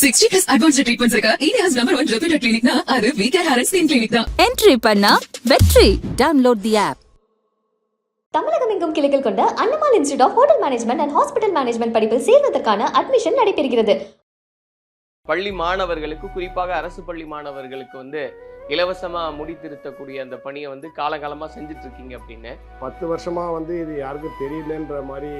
Sixty plus advanced treatments இருக்க? India's number one reputed கிளினிக்னா அது we care hair skin clinic தான். Entry பண்ணா வெற்றி. டவுன்லோட் தி ஆப் தமிழகம் எங்கும் கிளைகள் கொண்ட Annamal institute of hotel management and hospital management படிப்பில் சேர்வதற்கான அட்மிஷன் நடைபெறுகிறது. பள்ளி மாணவர்களுக்கு குறிப்பாக அரசு பள்ளி மாணவர்களுக்கு வந்து இலவசமா முடி திருத்தக்கூடிய அந்த பணியை வந்து காலகாலமா செஞ்சுட்டு இருக்கீங்க அப்படின்னு. பத்து வருஷமா வந்து இது யாருக்கும் தெரியலன்ற மாதிரி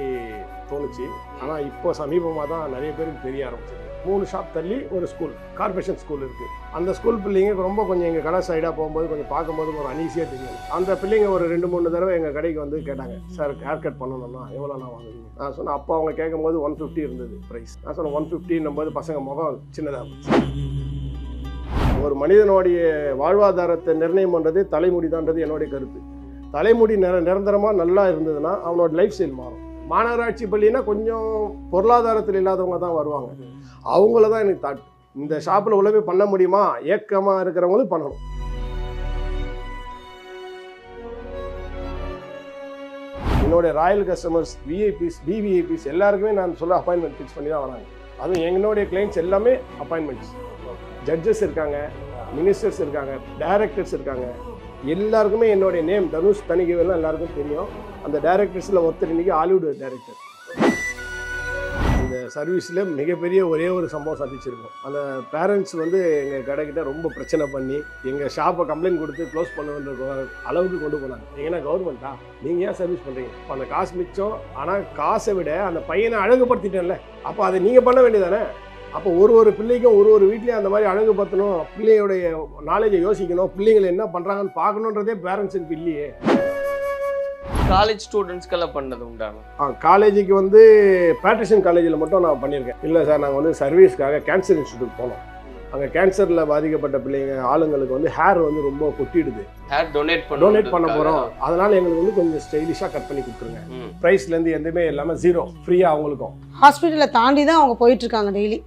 தோணுச்சு. ஆனால் இப்போ சமீபமாக தான் நிறைய பேருக்கு தெரிய ஆரம்பிச்சது மூணு ஷாப் தள்ளி ஒரு ஸ்கூல் கார்பரேஷன் ஸ்கூல் இருக்குது அந்த ஸ்கூல் பிள்ளைங்க ரொம்ப கொஞ்சம் எங்கள் கடை சைடாக போகும்போது கொஞ்சம் பார்க்கும்போது ஒரு அனீசியாக தெரியும். அந்த பிள்ளைங்க ஒரு ரெண்டு மூணு தடவை எங்கள் கடைக்கு வந்து கேட்டாங்க சார் ஹேர் கட் பண்ணணும்னா எவ்வளோண்ணா வாங்குவீங்க? நான் சொன்னேன் அப்போ அவங்க கேட்கும்போது ஒன் ஃபிஃப்டி இருந்தது ப்ரைஸ் நான் சொன்னேன் ஒன் ஃபிஃப்டின்னும் போது பசங்க முகம் சின்னதாக ஒரு மனிதனுடைய வாழ்வாதாரத்தை நிர்ணயம் பண்ணுறது தலைமுடிதான்றது என்னுடைய கருத்து. தலைமுடி நிர நிரந்தரமாக நல்லா இருந்ததுன்னா அவனோட லைஃப் ஸ்டைல் மாறும். மாநகராட்சி பள்ளினா கொஞ்சம் பொருளாதாரத்தில் இல்லாதவங்க தான் வருவாங்க. அவங்கள தான் எனக்கு தாட் இந்த ஷாப்பில் உள்ள போய் பண்ண முடியுமா? ஏக்கமாக இருக்கிறவங்களும் பண்ணணும். என்னுடைய ராயல் கஸ்டமர்ஸ் விஐபிஸ் பிவிஐபிஸ் எல்லாருக்குமே நான் சொல்ல அப்பாயின்மெண்ட் ஃபிக்ஸ் பண்ணி தான் வராங்க. அதுவும் என்னுடைய கிளைண்ட்ஸ் எல்லாமே அப்பாயின்மெண்ட்ஸ் ஜட்ஜஸ் இருக்காங்க மினிஸ்டர்ஸ் இருக்காங்க டைரக்டர்ஸ் இருக்காங்க. எல்லாருக்குமே என்னுடைய நேம் தனுஷ் தனிகைவெல்லாம் எல்லாருக்கும் தெரியும். அந்த டைரக்டர்ஸில் ஒருத்தர் இன்னைக்கு ஹாலிவுட் டைரக்டர் இந்த சர்வீஸில் மிகப்பெரிய ஒரே ஒரு சம்பவம் சந்திச்சிருக்கோம். அந்த பேரண்ட்ஸ் வந்து எங்கள் கடைக்கிட்ட ரொம்ப பிரச்சனை பண்ணி எங்கள் ஷாப்பை கம்ப்ளைண்ட் கொடுத்து க்ளோஸ் பண்ணுன்ற அளவுக்கு கொண்டு போனாங்க. ஏன்னா கவர்மெண்ட்டா நீங்கள் ஏன் சர்வீஸ் பண்ணுறீங்க இப்போ அந்த காசு மிச்சம். ஆனால் காசை விட அந்த பையனை அழகுபடுத்திட்டேன்ல. அப்போ அதை நீங்கள் பண்ண வேண்டியதானே அப்போ ஒரு ஒரு பிள்ளைக்கும் ஒரு ஒரு வீட்லேயும் அந்த மாதிரி அழகுபடுத்தணும் பிள்ளையோடைய நாலேஜை யோசிக்கணும் பிள்ளைங்களை என்ன பண்ணுறாங்கன்னு பார்க்கணுன்றதே பேரண்ட்ஸுக்கு இல்லையே. காலேஜ் ஸ்டூடெண்ட்ஸ்க்கெல்லாம் பண்ணது உண்டான ஆ காலேஜுக்கு வந்து பேட்ரிஷன் காலேஜில் மட்டும் நான் பண்ணியிருக்கேன். இல்லை சார் நாங்கள் வந்து சர்வீஸ்க்காக கேன்சர் இன்ஸ்டியூட் போனோம். அங்கே கேன்சரில் பாதிக்கப்பட்ட பிள்ளைங்க ஆளுங்களுக்கு வந்து ஹேர் வந்து ரொம்ப கொட்டிடுது. ஹேர் டொனேட் பண்ண டொனேட் பண்ண போகிறோம் அதனால் எங்களுக்கு வந்து கொஞ்சம் ஸ்டைலிஷாக கட் பண்ணி கொடுத்துருங்க. ப்ரைஸ்லேருந்து எதுவுமே எல்லாமே ஜீரோ ஃப்ரீயாக அவங்களுக்கும். ஹாஸ்பிட்டலை தாண்டி தான் அவங்க போயிட்டு இருக்காங்க டெய்லி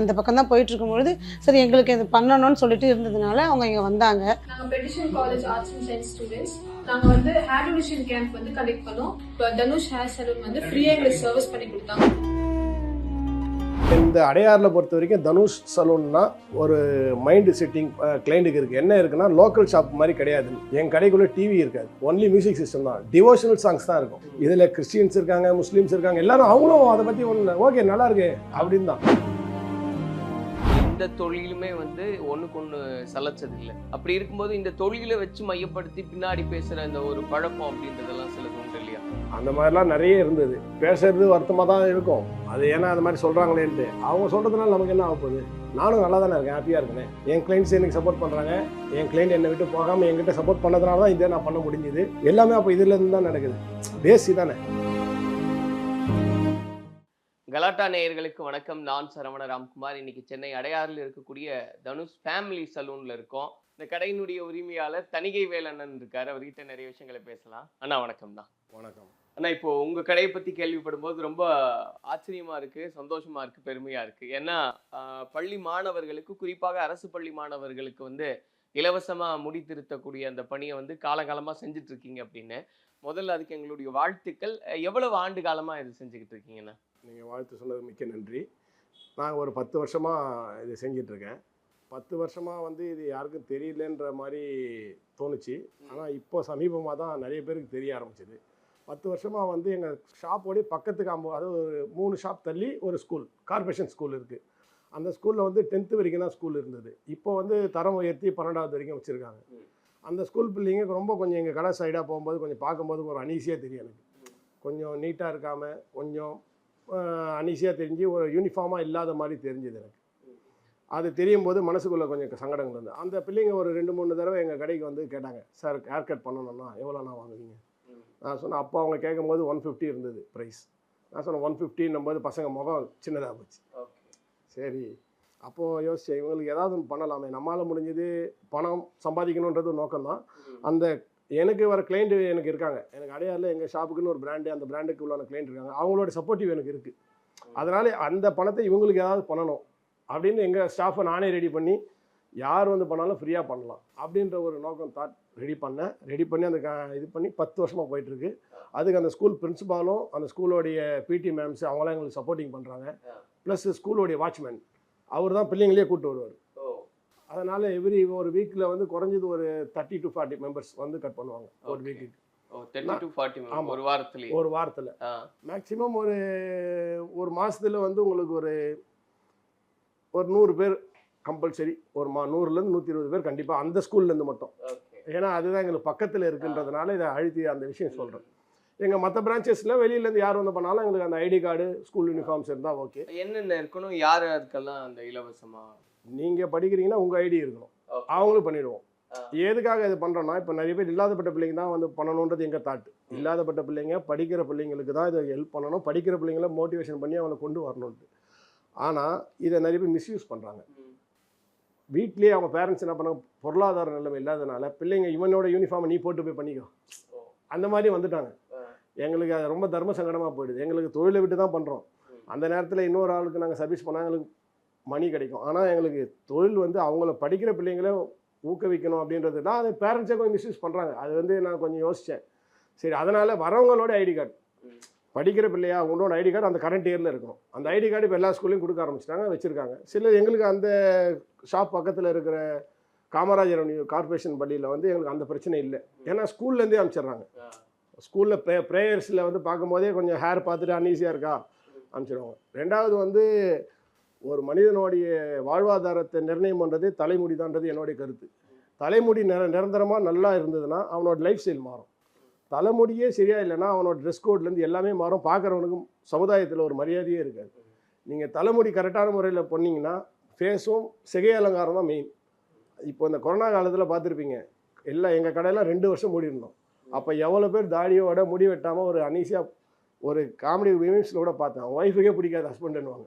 அந்த பக்கம் தான் போயிட்டு இருக்கும்பொழுது சரி எங்களுக்கு இது பண்ணணும்னு சொல்லிட்டு இருந்ததுனால அவங்க இங்கே வந்தாங்க. நாங்கள் petition college arts and science students நாங்கள் வந்து ஹேர் டொனேஷன் கேம்ப் வந்து கண்டக்ட் பண்ணோம். இப்போ தனுஷ் ஹேர் சலூன் வந்து ஃப்ரீயாக எங்களுக்கு சர்வீஸ் பண்ணி கொடுத்தாங்க. இந்த அடையாறில் பொறுத்த வரைக்கும் தனுஷ் சலூன்னா ஒரு மைண்டு செட்டிங் கிளைண்ட்டுக்கு இருக்குது என்ன இருக்குன்னா லோக்கல் ஷாப் மாதிரி கிடையாது. என் கடைக்குள்ளே டிவி இருக்காது. ஒன்லி மியூசிக் சிஸ்டம் தான். டிவோஷனல் சாங்ஸ் தான் இருக்கும். இதில் கிறிஸ்டியன்ஸ் இருக்காங்க முஸ்லீம்ஸ் இருக்காங்க எல்லாரும் அவங்களும் அதை பற்றி ஒன்று ஓகே நல்லா இருக்கு அப்படின்னு தான் எந்த தொழிலுமே வந்து ஒன்றுக்கு ஒன்று சலைச்சது இல்லை அப்படி இருக்கும்போது இந்த தொழிலை வச்சு மையப்படுத்தி பின்னாடி பேசுகிற இந்த ஒரு பழக்கம் அப்படின்றதெல்லாம் சிலது உண்டு இல்லையா? அந்த மாதிரிலாம் நிறைய இருந்தது. பேசுறது வருத்தமாக தான் இருக்கும். அது ஏன்னா அந்த மாதிரி சொல்கிறாங்களேன்ட்டு அவங்க சொல்கிறதுனால நமக்கு என்ன ஆக போகுது நானும் நல்லா தானே இருக்கேன் ஹாப்பியாக இருக்கேன் என் கிளைண்ட்ஸ் எனக்கு சப்போர்ட் பண்ணுறாங்க என் கிளைண்ட் என்னை விட்டு போகாமல் என்கிட்ட சப்போர்ட் பண்ணதுனால தான் இதை நான் பண்ண முடிஞ்சுது. எல்லாமே அப்போ இதுலேருந்து தான் நடக்குது. பேசி தானே. கலாட்டா நேயர்களுக்கு வணக்கம். நான் சரவண ராம்குமார். இன்னைக்கு சென்னை அடையாறில் இருக்கக்கூடிய தனுஷ் ஃபேமிலி சலூன்ல இருக்கோம். இந்த கடையினுடைய உரிமையாளர் தணிகை வேலண்ணன் இருக்காரு. அவர்கிட்ட நிறைய விஷயங்களை பேசலாம். அண்ணா வணக்கம் தான் வணக்கம். அண்ணா இப்போ உங்க கடையை பத்தி கேள்விப்படும் போது ரொம்ப ஆச்சரியமா இருக்கு சந்தோஷமா இருக்கு பெருமையா இருக்கு. ஏன்னா பள்ளி மாணவர்களுக்கு குறிப்பாக அரசு பள்ளி மாணவர்களுக்கு வந்து இலவசமா முடி திருத்தக்கூடிய அந்த பணியை வந்து காலகாலமா செஞ்சுட்டு இருக்கீங்க அப்படின்னு. முதல்ல அதுக்கு எங்களுடைய வாழ்த்துக்கள். எவ்வளவு ஆண்டு காலமா இது செஞ்சுக்கிட்டு இருக்கீங்கண்ணா நீங்கள் வாழ்த்து சொன்னது மிக்க நன்றி. நான் ஒரு பத்து வருஷமாக இது செஞ்சிட்ருக்கேன். பத்து வருஷமாக வந்து இது யாருக்கும் தெரியலன்ற மாதிரி தோணுச்சு. ஆனால் இப்போ சமீபமாக தான் நிறைய பேருக்கு தெரிய ஆரம்பிச்சது. பத்து வருஷமாக வந்து எங்கள் ஷாப்போடைய பக்கத்துக்கு அம்போ அதாவது ஒரு மூணு ஷாப் தள்ளி ஒரு ஸ்கூல் கார்பரேஷன் ஸ்கூல் இருக்குது அந்த ஸ்கூலில் வந்து டென்த்து வரைக்கும் தான் ஸ்கூல் இருந்தது. இப்போ வந்து தரம் உயர்த்தி பன்னெண்டாவது வரைக்கும் வச்சுருக்காங்க. அந்த ஸ்கூல் பிள்ளைங்க ரொம்ப கொஞ்சம் எங்கள் கடை சைடாக போகும்போது கொஞ்சம் பார்க்கும்போது ஒரு அனீசியாக தெரியும் எனக்கு. கொஞ்சம் நீட்டாக இருக்காமல் கொஞ்சம் அனீசியாக தெரிஞ்சு ஒரு யூனிஃபார்மாக இல்லாத மாதிரி தெரிஞ்சுது எனக்கு. அது தெரியும் போது மனசுக்குள்ளே கொஞ்சம் சங்கடங்கள் இருந்தது. அந்த பிள்ளைங்க ஒரு ரெண்டு மூணு தடவை எங்கள் கடைக்கு வந்து கேட்டாங்க சார் ஹேர் கட் பண்ணணும்னா எவ்வளோண்ணா வாங்குவீங்க? நான் சொன்னேன் அப்போ அவங்க கேட்கும்போது ஒன் ஃபிஃப்டி இருந்தது ப்ரைஸ் நான் சொன்னேன் ஒன் ஃபிஃப்டின்னும் போது பசங்க முகம் சின்னதாக போச்சு. சரி அப்போது யோசிச்சேன் இவங்களுக்கு ஏதாவது ஒன்று பண்ணலாமே. நம்மளால் முடிஞ்சது பணம் சம்பாதிக்கணுன்றது நோக்கம்தான். அந்த எனக்கு வர கிளைண்ட் எனக்கு இருக்காங்க. எனக்கு அடையாறில் எங்கள் ஷாப்புக்குன்னு ஒரு பிராண்டு அந்த பிராண்டுக்கு உள்ளான கிளைண்ட் இருக்காங்க. அவங்களோட சப்போர்ட்டிவ் எனக்கு இருக்குது அதனால அந்த பணத்தை இவங்களுக்கு ஏதாவது பண்ணணும் அப்படின்னு எங்கள் ஸ்டாஃபை நானே ரெடி பண்ணி யார் வந்து பண்ணாலும் ஃப்ரீயாக பண்ணலாம் அப்படின்ற ஒரு நோக்கம் தாட் ரெடி பண்ணேன். ரெடி பண்ணி அந்த க- இது பண்ணி பத்து வருஷமாக போயிட்டுருக்கு. அதுக்கு அந்த ஸ்கூல் பிரின்சிபாலும் அந்த ஸ்கூலோடைய பிடி மேம்ஸ் அவங்களாம் எங்களுக்கு சப்போர்ட்டிங் பண்ணுறாங்க ப்ளஸ் ஸ்கூலோடைய வாட்ச்மேன் அவர் தான் பிள்ளைங்களே கூப்பிட்டு வருவார். அதனால் எவ்ரி ஒரு வீக்கில் வந்து குறைஞ்சது ஒரு தேர்ட்டி டு ஃபார்ட்டி மெம்பர்ஸ் வந்து கட் பண்ணுவாங்க. ஒரு. வீக்குக்கு. ஒரு வாரத்துலயே ஒரு வாரத்தில். ஆ. மேக்ஸிமம் ஒரு ஒரு மாதத்தில் வந்து உங்களுக்கு ஒரு ஒரு நூறு பேர் கம்பல்சரி ஒரு மா நூறுலேருந்து நூற்றி இருபது பேர் கண்டிப்பாக அந்த ஸ்கூல்லேருந்து மட்டும். ஏன்னா அதுதான் எங்களுக்கு பக்கத்தில் இருக்குன்றதுனால இதை அழுத்தி அந்த விஷயம் சொல்கிறேன் எங்கள் மற்ற பிரான்ச்சஸில் வெளியிலேருந்து யார் வந்து பண்ணாலும் எங்களுக்கு அந்த ஐடி கார்டு ஸ்கூல் யூனிஃபார்ம்ஸ் இருந்தால் ஓகே என்னென்ன இருக்கணும்? யார் யாருக்கெல்லாம் அந்த இலவசமா நீங்கள் படிக்கிறீங்கன்னா உங்கள் ஐடி இருக்கணும். அவங்களும் பண்ணிடுவோம் ஆ. எதுக்காக இது பண்ணுறோன்னா இப்போ நிறைய பேர் இல்லாதப்பட்ட பிள்ளைங்க தான் வந்து பண்ணணுன்றது எங்கள் தாட்டு இல்லாதப்பட்ட பிள்ளைங்க படிக்கிற பிள்ளைங்களுக்கு தான் இதை ஹெல்ப் பண்ணணும் படிக்கிற பிள்ளைங்கள மோட்டிவேஷன் பண்ணி அவங்களை கொண்டு வரணுன்ட்டு ஆனால் இதை நிறைய பேர் மிஸ்யூஸ் பண்ணுறாங்க. வீட்லேயே அவங்க பேரண்ட்ஸ் என்ன பண்ணாங்க பொருளாதார நிலைமை இல்லாதனால பிள்ளைங்க இவனோட யூனிஃபார்மை நீ போட்டு போய் பண்ணிக்கோ. அந்த மாதிரி வந்துட்டாங்க. எங்களுக்கு அது ரொம்ப தர்ம சங்கடமாக போயிடுது எங்களுக்கு தொழிலை விட்டு தான் பண்ணுறோம். அந்த நேரத்தில் இன்னொரு ஆளுக்கு நாங்கள் சர்வீஸ் பண்ணால் எங்களுக்கு மணி கிடைக்கும். ஆனால் எங்களுக்கு தொழில் வந்து அவங்கள படிக்கிற பிள்ளைங்கள ஊக்குவிக்கணும் அப்படின்றது தான். அது பேரண்ட்ஸே கொஞ்சம் மிஸ்யூஸ் பண்ணுறாங்க அது வந்து நான் கொஞ்சம் யோசித்தேன் சரி அதனால் வரவங்களோட ஐடி கார்டு. படிக்கிற பிள்ளையா உங்களோட ஐடி கார்டு அந்த கரண்ட் இயரில் இருக்கணும். அந்த ஐடி கார்டு இப்போ எல்லா ஸ்கூல்லையும் கொடுக்க ஆரம்பிச்சிட்டாங்க வச்சுருக்காங்க. சில எங்களுக்கு அந்த ஷாப் பக்கத்தில் இருக்கிற காமராஜர் கார்ப்பரேஷன் பள்ளியில் வந்து எங்களுக்கு அந்த பிரச்சனை இல்லை. ஏன்னா ஸ்கூல்லேருந்தே அனுப்பிச்சிடுறாங்க. ஸ்கூலில் ப்ரே ப்ரேயர்ஸில் வந்து பார்க்கும்போதே கொஞ்சம் ஹேர் பார்த்துட்டு அன்ஈஸியாக இருக்கா? அனுப்பிச்சிடுவாங்க. ரெண்டாவது வந்து ஒரு மனிதனுடைய வாழ்வாதாரத்தை நிர்ணயம் பண்ணுறது தலைமுடிதான்றது என்னுடைய கருத்து. தலைமுடி நிர நிரந்தரமாக நல்லா இருந்ததுன்னா அவனோட லைஃப் ஸ்டைல் மாறும். தலைமுடியே சரியா இல்லைன்னா அவனோட ட்ரெஸ் கோட்லேருந்து எல்லாமே மாறும். பார்க்குறவனுக்கும் சமுதாயத்தில் ஒரு மரியாதையே இருக்காது. நீங்கள் தலைமுடி கரெக்டான முறையில் பண்ணிங்கன்னா ஃபேஸும் சிகை அலங்காரம் தான் மெயின் இப்போ இந்த கொரோனா காலத்தில் பார்த்துருப்பீங்க எல்லாம் எங்கள் கடையில் ரெண்டு வருஷம் மூடி இருந்தோம். அப்போ எவ்வளோ பேர் தாடியோட முடி வெட்டாமல் ஒரு அனீசியாக ஒரு காமெடி விமின்ஸில் கூட பார்த்தேன். ஒய்ஃபுக்கே பிடிக்காது ஹஸ்பண்டுன்னுவாங்க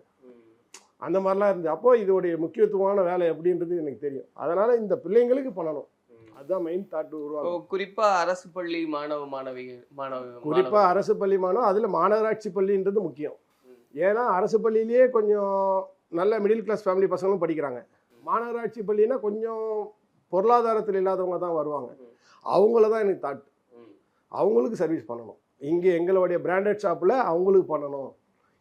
அந்த மாதிரிலாம் இருந்து. அப்போ இதோடைய முக்கியத்துவமான வேலை எப்படின்றது எனக்கு தெரியும். அதனால் இந்த பிள்ளைங்களுக்கு பண்ணணும். அதுதான் மெயின் தாட் உருவாகும் குறிப்பா அரசு பள்ளி மாணவ மாணவிகள் மாணவ குறிப்பாக மாணவ- அரசு பள்ளி மாணவம் அதில் மாநகராட்சி பள்ளின்றது முக்கியம். ஏன்னா அரசு பள்ளியிலேயே கொஞ்சம் நல்ல மிடில் கிளாஸ் ஃபேமிலி பசங்களும் படிக்கிறாங்க. மாநகராட்சி பள்ளினா கொஞ்சம் பொருளாதாரத்தில் இல்லாதவங்க தான் வருவாங்க. அவங்கள தான் எனக்கு தாட். அவங்களுக்கு சர்வீஸ் பண்ணணும். இங்கே எங்களுடைய பிராண்டட் ஷாப்பில் அவங்களுக்கு பண்ணணும்.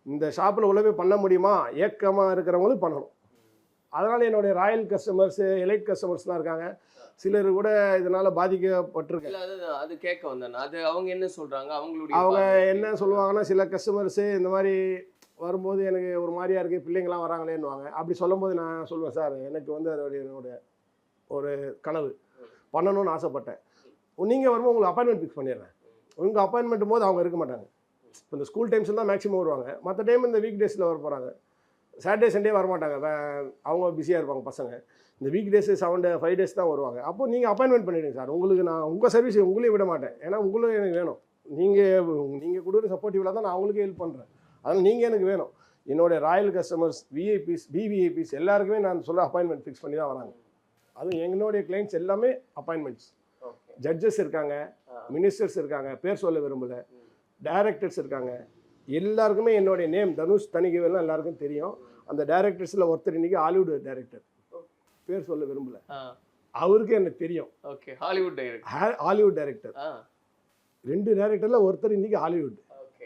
இந்த ஷாப்பில் உள்ள போய் பண்ண முடியுமா? ஏக்கமாக இருக்கிறவங்களுக்கு பண்ணணும். அதனால் என்னுடைய ராயல் கஸ்டமர்ஸு எலைட் கஸ்டமர்ஸ்லாம் இருக்காங்க. சிலர் கூட இதனால் பாதிக்கப்பட்டிருக்காங்க. இல்ல அது அது கேட்க வந்தேன். அது அவங்க என்ன சொல்றாங்க? அவங்களுடைய அவங்க என்ன? சொல்லுவாங்கன்னா சில கஸ்டமர்ஸு இந்த மாதிரி வரும்போது எனக்கு ஒரு மாதிரியா இருக்குது பிள்ளைங்களாம் வராங்களேன்னுவாங்க. அப்படி சொல்லும்போது நான் சொல்லுவேன் சார் எனக்கு வந்து அதோடைய என்னோட ஒரு கனவு. பண்ணணும்னு ஆசைப்பட்டேன். நீங்கள் வரும்போது உங்களுக்கு அப்பாயின்மெண்ட் ஃபிக்ஸ் பண்ணிடுறேன். உங்கள் அப்பாயின்மெண்ட் போது அவங்க இருக்க மாட்டாங்க. இப்போ இந்த ஸ்கூல் டைம்ஸ் தான் மேக்ஸிமம் வருவாங்க. மற்ற டைம் இந்த வீக் டேஸில் வர போகிறாங்க சாட்டர்டே சண்டே வரமாட்டாங்க அவங்க பிஸியாக இருப்பாங்க பசங்க. இந்த week days seven day five days தான் வருவாங்க. அப்போ நீங்கள் அப்பாயின்மெண்ட் பண்ணிடுங்க சார் உங்களுக்கு நான் உங்கள் சர்வீஸ் உங்களையும் விட மாட்டேன். ஏன்னா உங்களும் எனக்கு வேணும். நீங்கள் நீங்கள் கொடுக்குற சப்போர்ட்டிவில் தான் நான் அவங்களுக்கு ஹெல்ப் பண்ணுறேன் அதனால் நீங்கள் எனக்கு வேணும். என்னுடைய ராயல் கஸ்டமர்ஸ் விஐபிஸ் பிவிஐபிஸ் எல்லாருக்குமே நான் சொல்ல அப்பாயின்மெண்ட் ஃபிக்ஸ் பண்ணி தான் வராங்க. அதுவும் என்னுடைய கிளைண்ட்ஸ் எல்லாமே அப்பாயின்மெண்ட்ஸ். ஜட்ஜஸ் இருக்காங்க. மினிஸ்டர்ஸ் இருக்காங்க பேர் சொல்ல விரும்பல. டைரக்டர்ஸ் இருக்காங்க. எல்லாருக்குமே என்னுடைய நேம் தனுஷ் தனிகவேலாம் எல்லாருக்கும் தெரியும். அந்த டைரக்டர்ஸில் ஒருத்தர் இன்னைக்கு ஹாலிவுட் டைரக்டர் பேர் சொல்ல விரும்பல. அவருக்கு எனக்கு தெரியும். ஓகே ஹாலிவுட் டைரக்ட் ஹா- ஹாலிவுட் டைரக்டர் ரெண்டு டைரக்டர்ல ஒருத்தர் இன்னைக்கு ஹாலிவுட் ஓகே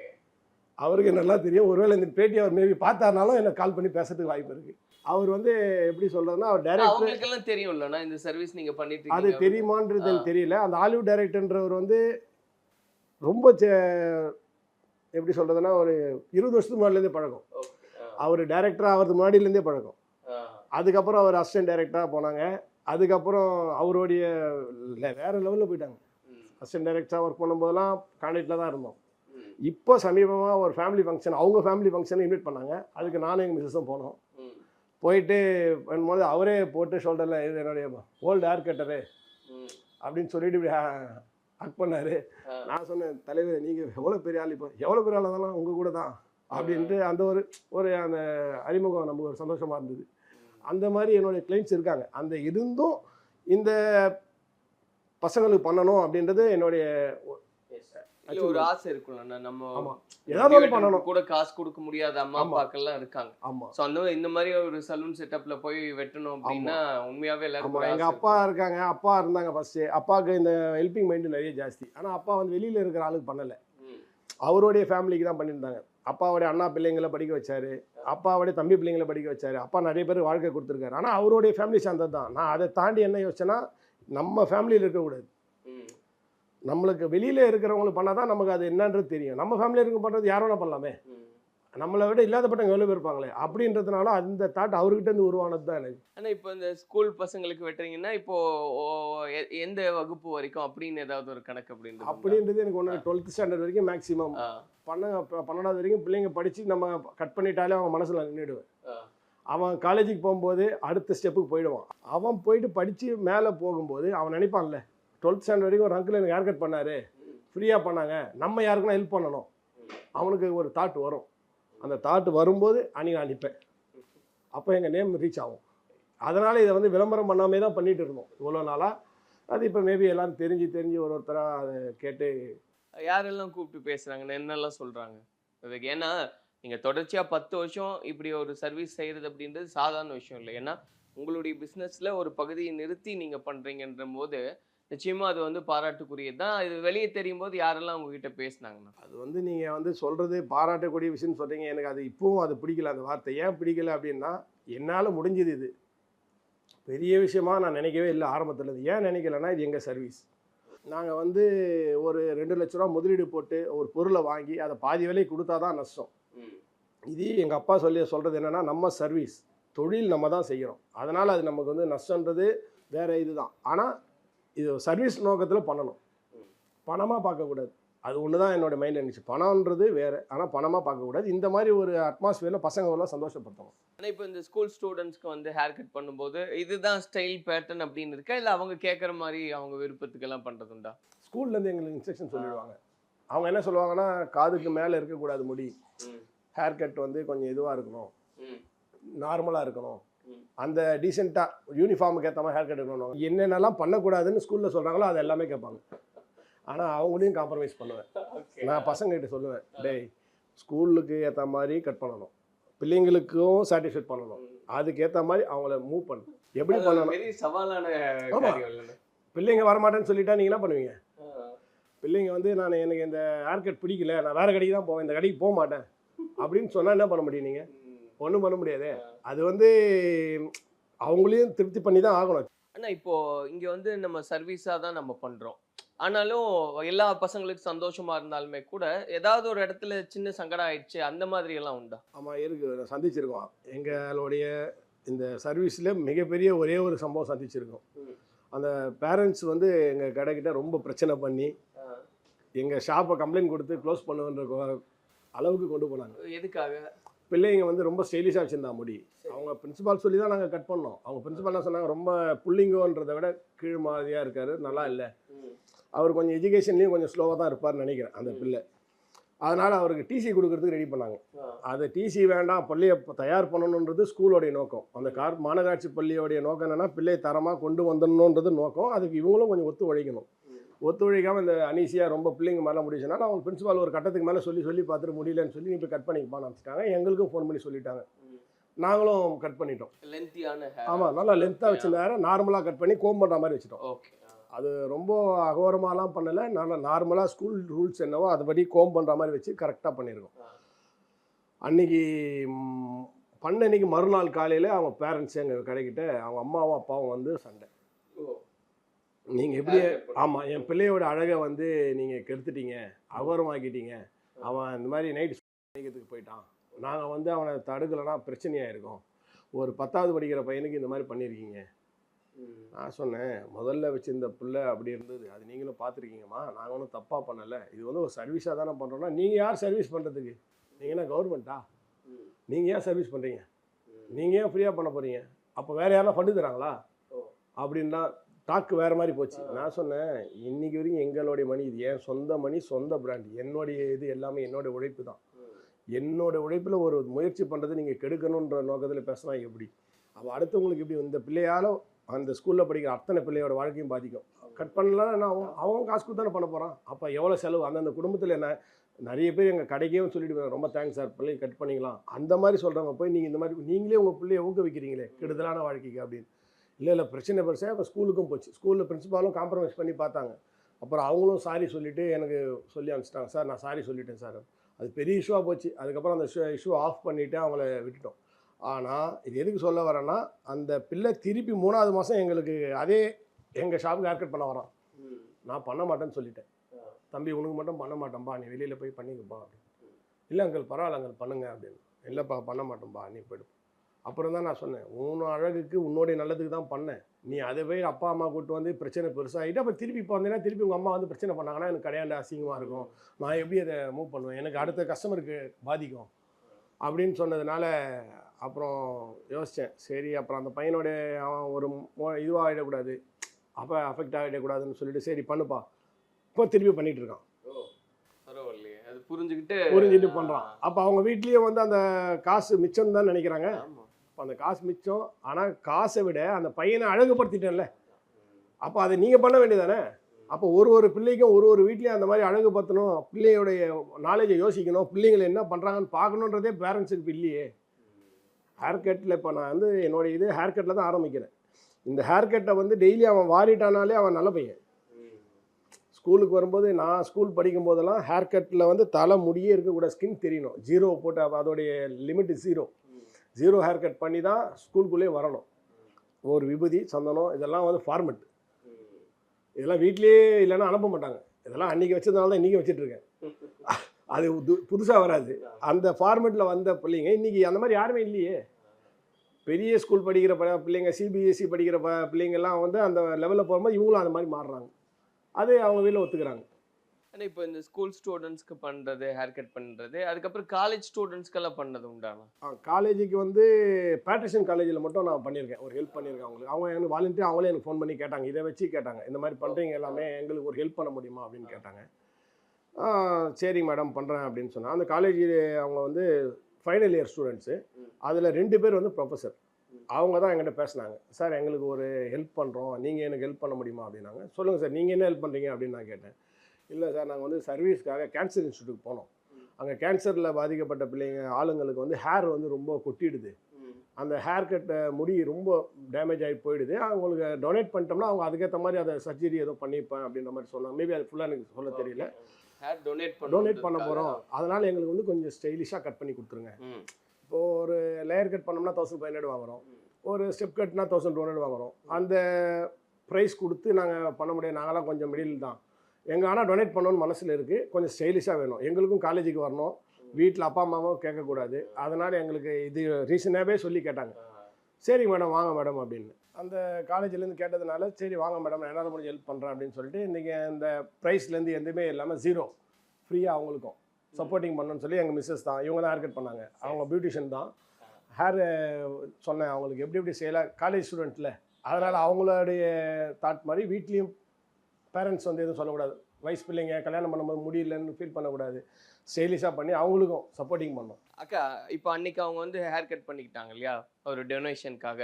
அவருக்கு நல்லா தெரியும். ஒருவேளை இந்த பேட்டி அவர் மேபி பார்த்தாருனாலும் எனக்கு கால் பண்ணி பேசுறதுக்கு வாய்ப்பு இருக்கு. அவர் வந்து எப்படி சொல்றதுன்னா அவர் டைரக்டர் தெரியும்லண்ணா இந்த சர்வீஸ் நீங்க பண்ணிட்டு அது தெரியுமான்றது. தெரியல. அந்த ஹாலிவுட் டைரக்டர்ன்றவர் வந்து ரொம்ப சே- எப்படி சொல்றதுன்னா ஒரு இருபது வருஷத்துக்கு முன்னாடிலேருந்தே பழக்கம். அவர் டைரக்டர் ஆகிறதுக்கு முன்னாடியிலேருந்தே பழக்கம். அதுக்கப்புறம் அவர் அசிஸ்டன்ட் டைரக்டராக போனாங்க அதுக்கப்புறம் அவருடைய வேற லெவலில் போயிட்டாங்க. அசிஸ்டன்ட் டைரக்டராக ஒர்க் பண்ணும்போதெல்லாம் கான்டாக்டில் தான் இருந்தோம். இப்போ சமீபமாக ஒரு ஃபேமிலி ஃபங்க்ஷன் அவங்க ஃபேமிலி ஃபங்க்ஷனை இன்வைட் பண்ணாங்க அதுக்கு நானும் எங்கள் மிஸ்ஸஸும் போனோம். போயிட்டு பண்ணும்போது அவரே போட்டு ஷோல்டரில் இது என்னுடைய ஓல்டு ஹேர் கட்டரு. அப்படின்னு சொல்லிட்டு இப்படி ஹக் பண்ணாரு. நான் சொன்னேன் தலைவர் நீங்கள் எவ்வளோ பெரிய ஆள் இப்போ? எவ்வளோ பெரிய ஆள் இருந்தாலும் உங்கள் கூட தான். அப்படின்ட்டு அந்த ஒரு ஒரு அந்த அறிமுகம் நமக்கு ஒரு சந்தோஷமாக இருந்தது. அந்த மாதிரி என்னுடைய கிளைண்ட்ஸ் இருக்காங்க. அந்த இருந்தும் இந்த பசங்களுக்கு பண்ணணும் அப்படின்றது என்னுடைய. இல்ல ஒரு ஆசை இருக்கும்ல நம்ம ஆமா. ஏதாவது பண்ணணும். கூட காசு கொடுக்க முடியாத அம்மா ஆமா. அப்பாக்கெல்லாம் இருக்காங்க. ஆமாம் சோ அந்த இந்த மாதிரி ஒரு சலூன் செட்டப்ல போய் வெட்டணும் அப்படின்னா உண்மையாவே எங்கள் ஆசை அப்பா இருக்காங்க. அப்பா இருந்தாங்க ஃபஸ்ட்டு அப்பாவுக்கு இந்த ஹெல்பிங் மைண்டு நிறைய ஜாஸ்தி. ஆனால் அப்பா வந்து வெளியில் இருக்கிற ஆளுக்கு பண்ணலை. அவருடைய ஃபேமிலிக்கு தான் பண்ணியிருந்தாங்க. அப்பாவுடைய அண்ணா பிள்ளைங்களை படிக்க வச்சாரு. அப்பாவோடைய தம்பி பிள்ளைங்களை படிக்க வச்சாரு. அப்பா நிறைய பேர் வாழ்க்கை கொடுத்துருக்காரு. ஆனால் அவருடைய ஃபேமிலி சார்ந்தது தான் நான் அதை தாண்டி என்ன யோசிச்சேன்னா நம்ம ஃபேமிலியில் இருக்கக்கூடாது. நம்மளுக்கு வெளியில் இருக்கிறவங்களுக்கு பண்ணால் தான் நமக்கு அது என்னன்றது தெரியும். நம்ம ஃபேமிலியில் இருக்க பண்ணுறது யார் வேணா பண்ணலாமே. நம்மளை விட இல்லாதப்பட்டவங்க எவ்வளோ பேர் இருப்பாங்களே? அப்படின்றதுனால அந்த தாட் அவர்கிட்ட இருந்து உருவானது தான் எனக்கு. ஆனா இப்போ இந்த ஸ்கூல் பசங்களுக்கு வெட்டுறீங்கன்னா இப்போ ஓ, எ- எந்த வகுப்பு வரைக்கும் அப்படின்னு ஏதாவது ஒரு கணக்கு அப்படின்னு அப்படின்றது எனக்கு ஒன்று டுவெல்த் ஸ்டாண்டர்ட் வரைக்கும் மேக்ஸிமம் பண்ண பன்னெண்டாவது வரைக்கும் பிள்ளைங்க படித்து நம்ம கட் பண்ணிட்டாலே அவன் மனசில் நின்றுடுவேன். அவன் காலேஜுக்கு போகும்போது அடுத்த ஸ்டெப்புக்கு போயிடுவான். அவன் போயிட்டு படித்து மேலே போகும்போது அவன் நினைப்பான்ல டுவெல்த் ஸ்டாண்டர்ட் வரைக்கும் ஒரு அங்கிள் எனக்கு ஹேர் கட் பண்ணார் ஃப்ரீயாக பண்ணாங்க. நம்ம யாருக்குன்னா ஹெல்ப் பண்ணணும். அவனுக்கு ஒரு தாட் வரும். அந்த தாட் வரும்போது அன்னைக்கு நான் நிற்பேன் அப்போ எங்கள் நேம் ரீச் ஆகும். அதனால் இதை வந்து விளம்பரம் பண்ணாமே தான் பண்ணிகிட்டு இருந்தோம். இவ்வளோ நாளாக அது இப்போ மேபி எல்லாம் தெரிஞ்சு தெரிஞ்சு ஒரு ஒருத்தராக அதை கேட்டு யாரெல்லாம் கூப்பிட்டு பேசுகிறாங்கன்னு என்னெல்லாம் சொல்கிறாங்க அதுக்கு ஏன்னா நீங்கள் தொடர்ச்சியாக பத்து வருஷம் இப்படி ஒரு சர்வீஸ் செய்கிறது அப்படின்றது சாதாரண விஷயம் இல்லை. ஏன்னா உங்களுடைய பிஸ்னஸில் ஒரு பகுதியை நிறுத்தி நீங்கள் பண்ணுறீங்கன்ற போது நிச்சயமா அது வந்து பாராட்டுக்குரியது தான். இது வெளியே தெரியும் போது யாரெல்லாம் உங்ககிட்ட பேசுனாங்கண்ணா அது வந்து நீங்கள் வந்து சொல்கிறது பாராட்டக்கூடிய விஷயம்னு சொல்கிறீங்க எனக்கு அது இப்பவும் அது பிடிக்கல. அந்த வார்த்தை ஏன் பிடிக்கல அப்படின்னா என்னால் முடிஞ்சது இது. பெரிய விஷயமா நான் நினைக்கவே இல்லை ஆரம்பத்துல. இருந்து ஏன் நினைக்கலன்னா இது எங்கள் சர்வீஸ் நாங்கள் வந்து ஒரு ரெண்டு லட்ச ரூபா முதலீடு போட்டு ஒரு பொருளை வாங்கி அதை பாதி விலை கொடுத்தா தான் நஷ்டம். இது எங்கள் அப்பா சொல்லி சொல்கிறது என்னென்னா நம்ம சர்வீஸ் தொழில் நம்ம தான் செய்கிறோம் அதனால் அது நமக்கு வந்து நஷ்டன்றது வேறு இதுதான் ஆனால் இது சர்வீஸ் நோக்கத்தில் பண்ணணும். பணமாக பார்க்கக்கூடாது. அது ஒன்று தான் என்னோட மைண்டில் இருந்துச்சு. பணம்ன்றது வேறு. ஆனால் பணமாக பார்க்கக்கூடாது. இந்த மாதிரி ஒரு அட்மாஸ்பியரில் பசங்க எல்லாம் சந்தோஷப்படுத்தணும். ஆனா இப்போ இந்த ஸ்கூல் ஸ்டூடெண்ட்ஸ்க்கு வந்து ஹேர் கட் பண்ணும்போது இதுதான் ஸ்டைல் பேட்டர்ன் அப்படின்னு இருக்கா? இல்ல அவங்க கேட்குற மாதிரி அவங்க விருப்பத்துக்கெல்லாம் பண்றதுண்டா? ஸ்கூல்லேருந்து எங்களுக்கு இன்ஸ்ட்ரக்ஷன் சொல்லிடுவாங்க. அவங்க என்ன சொல்லுவாங்கன்னா காதுக்கு மேலே இருக்கக்கூடாது முடி. ஹேர் கட் வந்து கொஞ்சம் இதுவாக இருக்கணும். நார்மலாக இருக்கணும். அந்த டீசெண்டாக யூனிஃபார்முக்கு ஏற்ற மாதிரி ஹேர் கட் இருக்கணும் என்னென்னலாம் பண்ணக்கூடாதுன்னு ஸ்கூலில் சொல்கிறாங்களோ அது எல்லாமே கேட்பாங்க. ஆனால் அவங்களையும் காம்ப்ரமைஸ் பண்ணுவேன். நான் பசங்ககிட்ட சொல்லுவேன் டேய் ஸ்கூலுக்கு ஏற்ற மாதிரி கட் பண்ணணும். பிள்ளைங்களுக்கும் சாட்டிஸ்ஃபைட் பண்ணணும். அதுக்கு ஏற்ற மாதிரி அவங்கள மூவ் பண்ணணும். எப்படி பண்ணணும்? சவாலான பிள்ளைங்க வரமாட்டேன்னு சொல்லிட்டா நீங்கள் என்ன பண்ணுவீங்க? பிள்ளைங்க வந்து நான் எனக்கு இந்த ஹேர் கட் பிடிக்கல. நான் வேறு கடைக்கு தான் போவேன். இந்த கடைக்கு போக மாட்டேன். அப்படின்னு சொன்னால் என்ன பண்ண முடியும் நீங்கள் ஒன்றும் பண்ண முடியாது. அது வந்து அவங்களையும் திருப்தி பண்ணி தான் ஆகணும். ஆனா இப்போ இங்க வந்து நம்ம சர்வீஸா தான் நம்ம பண்றோம். ஆனாலும் எல்லா பசங்களுக்கும் சந்தோஷமா இருந்தாலுமே கூட ஏதாவது ஒரு இடத்துல சின்ன சங்கடம் ஆயிடுச்சு அந்த மாதிரி எல்லாம் உண்டா? ஆமாம் இருக்கு. சந்திச்சிருக்கோம். எங்களுடைய இந்த சர்வீஸில் மிகப்பெரிய ஒரே ஒரு சம்பவம் சந்திச்சிருக்கோம். அந்த பேரண்ட்ஸ் வந்து எங்கள் கடைக்கிட்ட ரொம்ப பிரச்சனை பண்ணி எங்கள் ஷாப்பை கம்ப்ளைண்ட் கொடுத்து க்ளோஸ் பண்ணுன்ற அளவுக்கு கொண்டு போனாங்க. எதுக்காக? பிள்ளைங்க வந்து ரொம்ப ஸ்டைலிஷாக வச்சுருந்தா முடி. அவங்க பிரின்சிபால் சொல்லி தான் நாங்கள் கட் பண்ணோம். அவங்க பிரின்சிபால் என்ன சொன்னாங்க ரொம்ப புள்ளிங்கோன்றதை விட கீழ் மாதிரியாக இருக்காரு நல்லா இல்லை. அவர் கொஞ்சம் எஜுகேஷன்லேயும் கொஞ்சம் ஸ்லோவாக தான் இருப்பார்னு நினைக்கிறேன் அந்த பிள்ளை. அதனால் அவருக்கு டிசி கொடுக்கறதுக்கு ரெடி பண்ணாங்க. அது டிசி வேண்டாம் பள்ளியை தயார் பண்ணணுன்றது ஸ்கூலோடைய நோக்கம். அந்த கார் மாநகராட்சி பள்ளியோடைய நோக்கம் என்னென்னா பிள்ளையை தரமாக கொண்டு வந்துடணுன்றது நோக்கம். அதுக்கு இவங்களும் கொஞ்சம் ஒத்து உழைக்கணும். ஒத்துழைக்காமல் இந்த அனீசியாக ரொம்ப பிள்ளைங்க மேலே முடிச்சுன்னா அவங்க பிரின்சிபால் ஒரு கட்டத்துக்கு மேலே சொல்லி சொல்லி பார்த்துட்டு முடியலன்னு சொல்லி இப்போ கட் பண்ணிப்பான்னு வச்சுட்டாங்க எங்களுக்கும் ஃபோன் பண்ணி சொல்லிட்டாங்க. நாங்களும் கட் பண்ணிட்டோம். லென்த்தியான ஆமாம் நல்லா லென்த்தாக வச்சிருந்தாரு நார்மலாக கட் பண்ணி கோம் பண்ணுற மாதிரி வச்சுட்டோம். ஓகே அது ரொம்ப அகோரமாலாம் பண்ணலை. நல்லா நார்மலாக ஸ்கூல் ரூல்ஸ் என்னவோ அதுபடி கோம் பண்ணுற மாதிரி வச்சு கரெக்டாக பண்ணியிருக்கோம் அன்னைக்கு பண்ண அன்னைக்கு மறுநாள் காலையில் அவங்க பேரண்ட்ஸ் எங்கள் கடைக்கிட்ட அவங்க அம்மாவும் அப்பாவும் வந்து சண்டை. நீங்கள் எப்படி ஆமாம் என் பிள்ளையோட அழகை வந்து நீங்கள் கெடுத்துட்டீங்க. அகோரமாக்கிட்டீங்க அவன் இந்த மாதிரி நைட்டு படிக்கிறதுக்கு போயிட்டான். நாங்கள் வந்து அவனை தடுக்கலைன்னா பிரச்சனையாக இருக்கும் ஒரு பத்தாவது படிக்கிற பையனுக்கு இந்த மாதிரி பண்ணியிருக்கீங்க. நான் சொன்னேன் முதல்ல வச்சிருந்த பிள்ளை அப்படி இருந்தது. அது நீங்களும் பார்த்துருக்கீங்கம்மா. நாங்கள் ஒன்றும் தப்பாக பண்ணலை. இது வந்து ஒரு சர்வீஸாக தானே பண்ணுறோம்னா நீங்கள் யார் சர்வீஸ் பண்ணுறதுக்கு நீங்கள் என்ன கவர்மெண்ட்டா நீங்கள் ஏன் சர்வீஸ் பண்ணுறீங்க நீங்கள் ஏன் ஃப்ரீயாக பண்ண போகிறீங்க அப்போ வேறு யாரெல்லாம் ஃபண்டு தராங்களா? அப்படின்னா டாக்கு வேறு மாதிரி போச்சு. நான் சொன்னேன் இன்னைக்கு வரைக்கும் எங்களுடைய மணி இது. என் சொந்த மணி சொந்த பிராண்ட். என்னுடைய இது எல்லாமே என்னோட உழைப்பு தான். என்னோட உழைப்பில் ஒரு முயற்சி பண்ணுறது நீங்கள் கெடுக்கணுன்ற நோக்கத்தில் பேசினா எப்படி? அப்போ அடுத்தவங்களுக்கு எப்படி? இந்த பிள்ளையால அந்த ஸ்கூலில் படிக்கிற அத்தனை பிள்ளையோட வாழ்க்கையும் பாதிக்கும். கட் பண்ணலாம் என்ன ஆகும்? அவன் காசு கொடுத்தானே பண்ண போகிறான் அப்போ எவ்வளோ செலவு? அந்தந்த குடும்பத்தில் என்ன? நிறைய பேர் எங்கள் கடைக்கே வந்து சொல்லிட்டு ரொம்ப தேங்க்ஸ் சார் பிள்ளையை கட் பண்ணிக்கலாம். அந்த மாதிரி சொல்கிறவங்க போய் நீங்கள் இந்த மாதிரி நீங்களே உங்கள் பிள்ளையை ஊக்குவிக்கிறீங்களே கெடுதலான வாழ்க்கைக்கு அப்படின்னு. இல்லை இல்லை பிரச்சனை பெருசாக இப்போ ஸ்கூலுக்கும் போச்சு. ஸ்கூலில் பிரின்சிபாலும் காம்ப்ரமைஸ் பண்ணி பார்த்தாங்க. அப்புறம் அவங்களும் சாரி சொல்லிவிட்டு எனக்கு சொல்லி அனுப்பிச்சிட்டாங்க. சார் நான் சாரி சொல்லிட்டேன் சார். அது பெரிய இஷ்யூவாக போச்சு. அதுக்கப்புறம் அந்த இஷ்யூ ஆஃப் பண்ணிவிட்டு அவங்கள விட்டுட்டோம். ஆனால் இது எதுக்கு சொல்ல வரேன்னா அந்த பிள்ளை திருப்பி மூணாவது மாதம் எங்களுக்கு அதே எங்கள் ஷாப்புக்கு ஹேர் கட் பண்ண வரான். நான் பண்ண மாட்டேன்னு சொல்லிட்டேன். தம்பி உனக்கு மட்டும் பண்ண மாட்டேன்பா. நீ வெளியில் போய் பண்ணிக்கப்பா. அப்படின்னு இல்லை அங்கிள் பரவாயில்ல அங்கிள் பண்ணுங்க அப்படின்னு. இல்லைப்பா பண்ண மாட்டேன்பா. நீ போய்டு அப்புறம் தான் நான் சொன்னேன் உன் அழகுக்கு உன்னோடைய நல்லதுக்கு தான் பண்ணேன். நீ அதை போய் அப்பா அம்மா கூட்டு வந்து பிரச்சனை பெருசாகிட்டு அப்புறம் திருப்பி இப்போ வந்தீங்கன்னா திருப்பி உங்கள் அம்மா வந்து பிரச்சனை பண்ணாங்கன்னா எனக்கு கிடையாது அசிங்கமாக இருக்கும். நான் எப்படி அதை மூவ் பண்ணுவேன்? எனக்கு அடுத்த கஸ்டமருக்கு பாதிக்கும். அப்படின்னு சொன்னதுனால அப்புறம் யோசித்தேன் சரி அப்புறம் அந்த பையனோட அவன் ஒரு இதுவாக ஆகிடக்கூடாது அப்போ அஃபெக்ட் ஆகிடக்கூடாதுன்னு சொல்லிட்டு சரி பண்ணுப்பா. இப்போ திருப்பி பண்ணிட்டு இருக்கான். பரவாயில்லையே. அது புரிஞ்சுக்கிட்டு புரிஞ்சுட்டு பண்ணுறான் அப்போ அவங்க வீட்லேயே வந்து அந்த காசு மிச்சம் தான் நினைக்கிறாங்க. அப்போ அந்த காசு மிச்சம். ஆனால் காசை விட அந்த பையனை அழகுபடுத்திட்டேன்ல. அப்போ அதை நீங்கள் பண்ண வேண்டியதானே அப்போ ஒரு ஒரு பிள்ளைக்கும் ஒரு ஒரு வீட்லேயும் அந்த மாதிரி அழகுபடுத்தணும். பிள்ளையோடைய நாலேஜை யோசிக்கணும். பிள்ளைங்களை என்ன பண்ணுறாங்கன்னு பார்க்கணுன்றதே பேரண்ட்ஸுக்கு இப்போ இல்லையே. ஹேர் கட்டில் இப்போ நான் வந்து என்னுடைய இது ஹேர் கட்டில் தான் ஆரம்பிக்கிறேன். இந்த ஹேர் கட்டை வந்து டெய்லி அவன் வாரிட்டானாலே அவன் நல்ல பையன். ஸ்கூலுக்கு வரும்போது நான் ஸ்கூல் படிக்கும் போதெல்லாம் ஹேர் கட்டில் வந்து தலை முடியே இருக்கக்கூடாது ஸ்கின் தெரியணும். ஜீரோ போட்டு அதோடைய limit zero zero hair cut பண்ணி தான் ஸ்கூலுக்குள்ளே வரணும். ஒரு விபூதி சந்தனம் இதெல்லாம் வந்து ஃபார்மெட் இதெல்லாம் வீட்லேயே இல்லைன்னா அனுப்ப மாட்டாங்க. இதெல்லாம் அன்றைக்கி வச்சதுனால தான் இன்றைக்கி வச்சிட்ருக்கேன் அது புதுசாக வராது. அந்த ஃபார்மெட்டில் வந்த பிள்ளைங்க இன்றைக்கி அந்த மாதிரி யாருமே இல்லையே. பெரிய ஸ்கூல் படிக்கிற ப பிள்ளைங்க சிபிஎஸ்சி படிக்கிற ப பிள்ளைங்கள்லாம் வந்து அந்த லெவலில் போகும்போது இவங்களும் அந்த மாதிரி மாறுறாங்க. அது அவங்க வீட்டில் ஒத்துக்கிறாங்க. ஆனா இப்போ இந்த ஸ்கூல் ஸ்டூடெண்ட்ஸ்க்கு பண்றது ஹேர் கட் பண்றது அதுக்கப்புறம் காலேஜ் ஸ்டூடெண்ட்ஸ்க்கெல்லாம் பண்ணது உண்டானா காலேஜுக்கு வந்து பேட்ரிஷன் காலேஜில் மட்டும் நான் பண்ணியிருக்கேன். ஒரு ஹெல்ப் பண்ணியிருக்கேன் அவங்களுக்கு. அவங்க எனக்கு வாலண்டியர் அவங்களே எனக்கு ஃபோன் பண்ணி கேட்டாங்க. இதை வச்சு கேட்டாங்க. இந்த மாதிரி பண்ணுறீங்க எல்லாமே எங்களுக்கு ஒரு ஹெல்ப் பண்ண முடியுமா அப்படின்னு கேட்டாங்க. ஆ, சரிங்க மேடம் பண்ணுறேன் அப்படின்னு சொன்னேன் அந்த காலேஜ் அவங்க வந்து ஃபைனல் இயர் ஸ்டூடெண்ட்ஸு அதில் ரெண்டு பேர் வந்து ப்ரொஃபஸர் அவங்க தான் என்கிட்ட பேசினாங்க. சார் எங்களுக்கு ஒரு ஹெல்ப் பண்ணுறோம் நீங்கள் எனக்கு ஹெல்ப் பண்ண முடியுமா? அப்படின்னாங்க. சொல்லுங்கள் சார் நீங்கள் என்ன ஹெல்ப் பண்ணுறீங்க அப்படின்னு நான் கேட்டேன். இல்லை சார் நாங்கள் வந்து சர்வீஸ்க்காக கேன்சர் இன்ஸ்டியூட்டுக்கு போனோம். அங்கே கேன்சரில் பாதிக்கப்பட்ட பிள்ளைங்க ஆளுங்களுக்கு வந்து ஹேர் வந்து ரொம்ப கொட்டிடுது. அந்த ஹேர் கட்டை முடி ரொம்ப டேமேஜ் ஆகி போயிடுது. அவங்களுக்கு டொனேட் பண்ணிட்டோம்னா அவங்க அதுக்கேற்ற மாதிரி அதை சர்ஜரி ஏதோ பண்ணிப்பேன் அப்படின்ற மாதிரி சொன்னாங்க. மேபி அது ஃபுல்லாக எனக்கு சொல்ல தெரியல. ஹேர் டொனேட் டொனேட் பண்ண போகிறோம் அதனால் எங்களுக்கு வந்து கொஞ்சம் ஸ்டைலிஷாக கட் பண்ணி கொடுத்துருங்க. இப்போ ஒரு லேயர் கட் பண்ணோம்னா தௌசண்ட் ஃபைவ் ஹண்ட்ரட் வாங்குறோம். ஒரு ஸ்டெப் கட்னா தௌசண்ட் டூ ஹண்ட்ரட் வாங்குறோம். அந்த ப்ரைஸ் கொடுத்து நாங்கள் பண்ண முடியாது. நாங்களாம் கொஞ்சம் மிடில் தான். எங்கள் ஆனால் டொனேட் பண்ணணும்னு மனசில் இருக்குது கொஞ்சம் ஸ்டைலிஷாக வேணும். எங்களுக்கும் காலேஜுக்கு வரணும். வீட்டில் அப்பா அம்மாவும் கேட்கக்கூடாது. அதனால் எங்களுக்கு இது ரீசனாகவே சொல்லி கேட்டாங்க. சரி மேடம் வாங்க மேடம் அப்படின்னு. அந்த காலேஜ்லேருந்து கேட்டதுனால சரி வாங்க மேடம் நான் என்னால் முடிஞ்சு ஹெல்ப் பண்ணுறேன் அப்படின்னு சொல்லிட்டு இன்றைக்கி இந்த ப்ரைஸ்லேருந்து எதுவுமே இல்லாமல் ஜீரோ ஃப்ரீயாக அவங்களுக்கும். சப்போர்ட்டிங் பண்ணணும்னு சொல்லி எங்கள் மிஸ்ஸஸ் தான் இவங்க தான் ஹேர் கட் பண்ணாங்க. அவங்க பியூட்டிஷியன் தான். ஹேர் சொன்னேன் அவங்களுக்கு எப்படி எப்படி செய்யலாம் காலேஜ் ஸ்டூடெண்ட்டில் அதனால் அவங்களுடைய தாட் மாதிரி வீட்லேயும் பேரண்ட்ஸ் வந்து எதுவும் சொல்லக்கூடாது. வயசு பிள்ளைங்க கல்யாணம் பண்ணும்போது முடியலன்னு ஃபீல் பண்ணக்கூடாது. ஸ்டைலிஷாக பண்ணி அவங்களுக்கும் சப்போர்ட்டிங் பண்ணோம். அக்கா இப்போ அன்னைக்கு அவங்க வந்து ஹேர் கட் பண்ணிக்கிட்டாங்க இல்லையா? ஒரு டொனேஷனுக்காக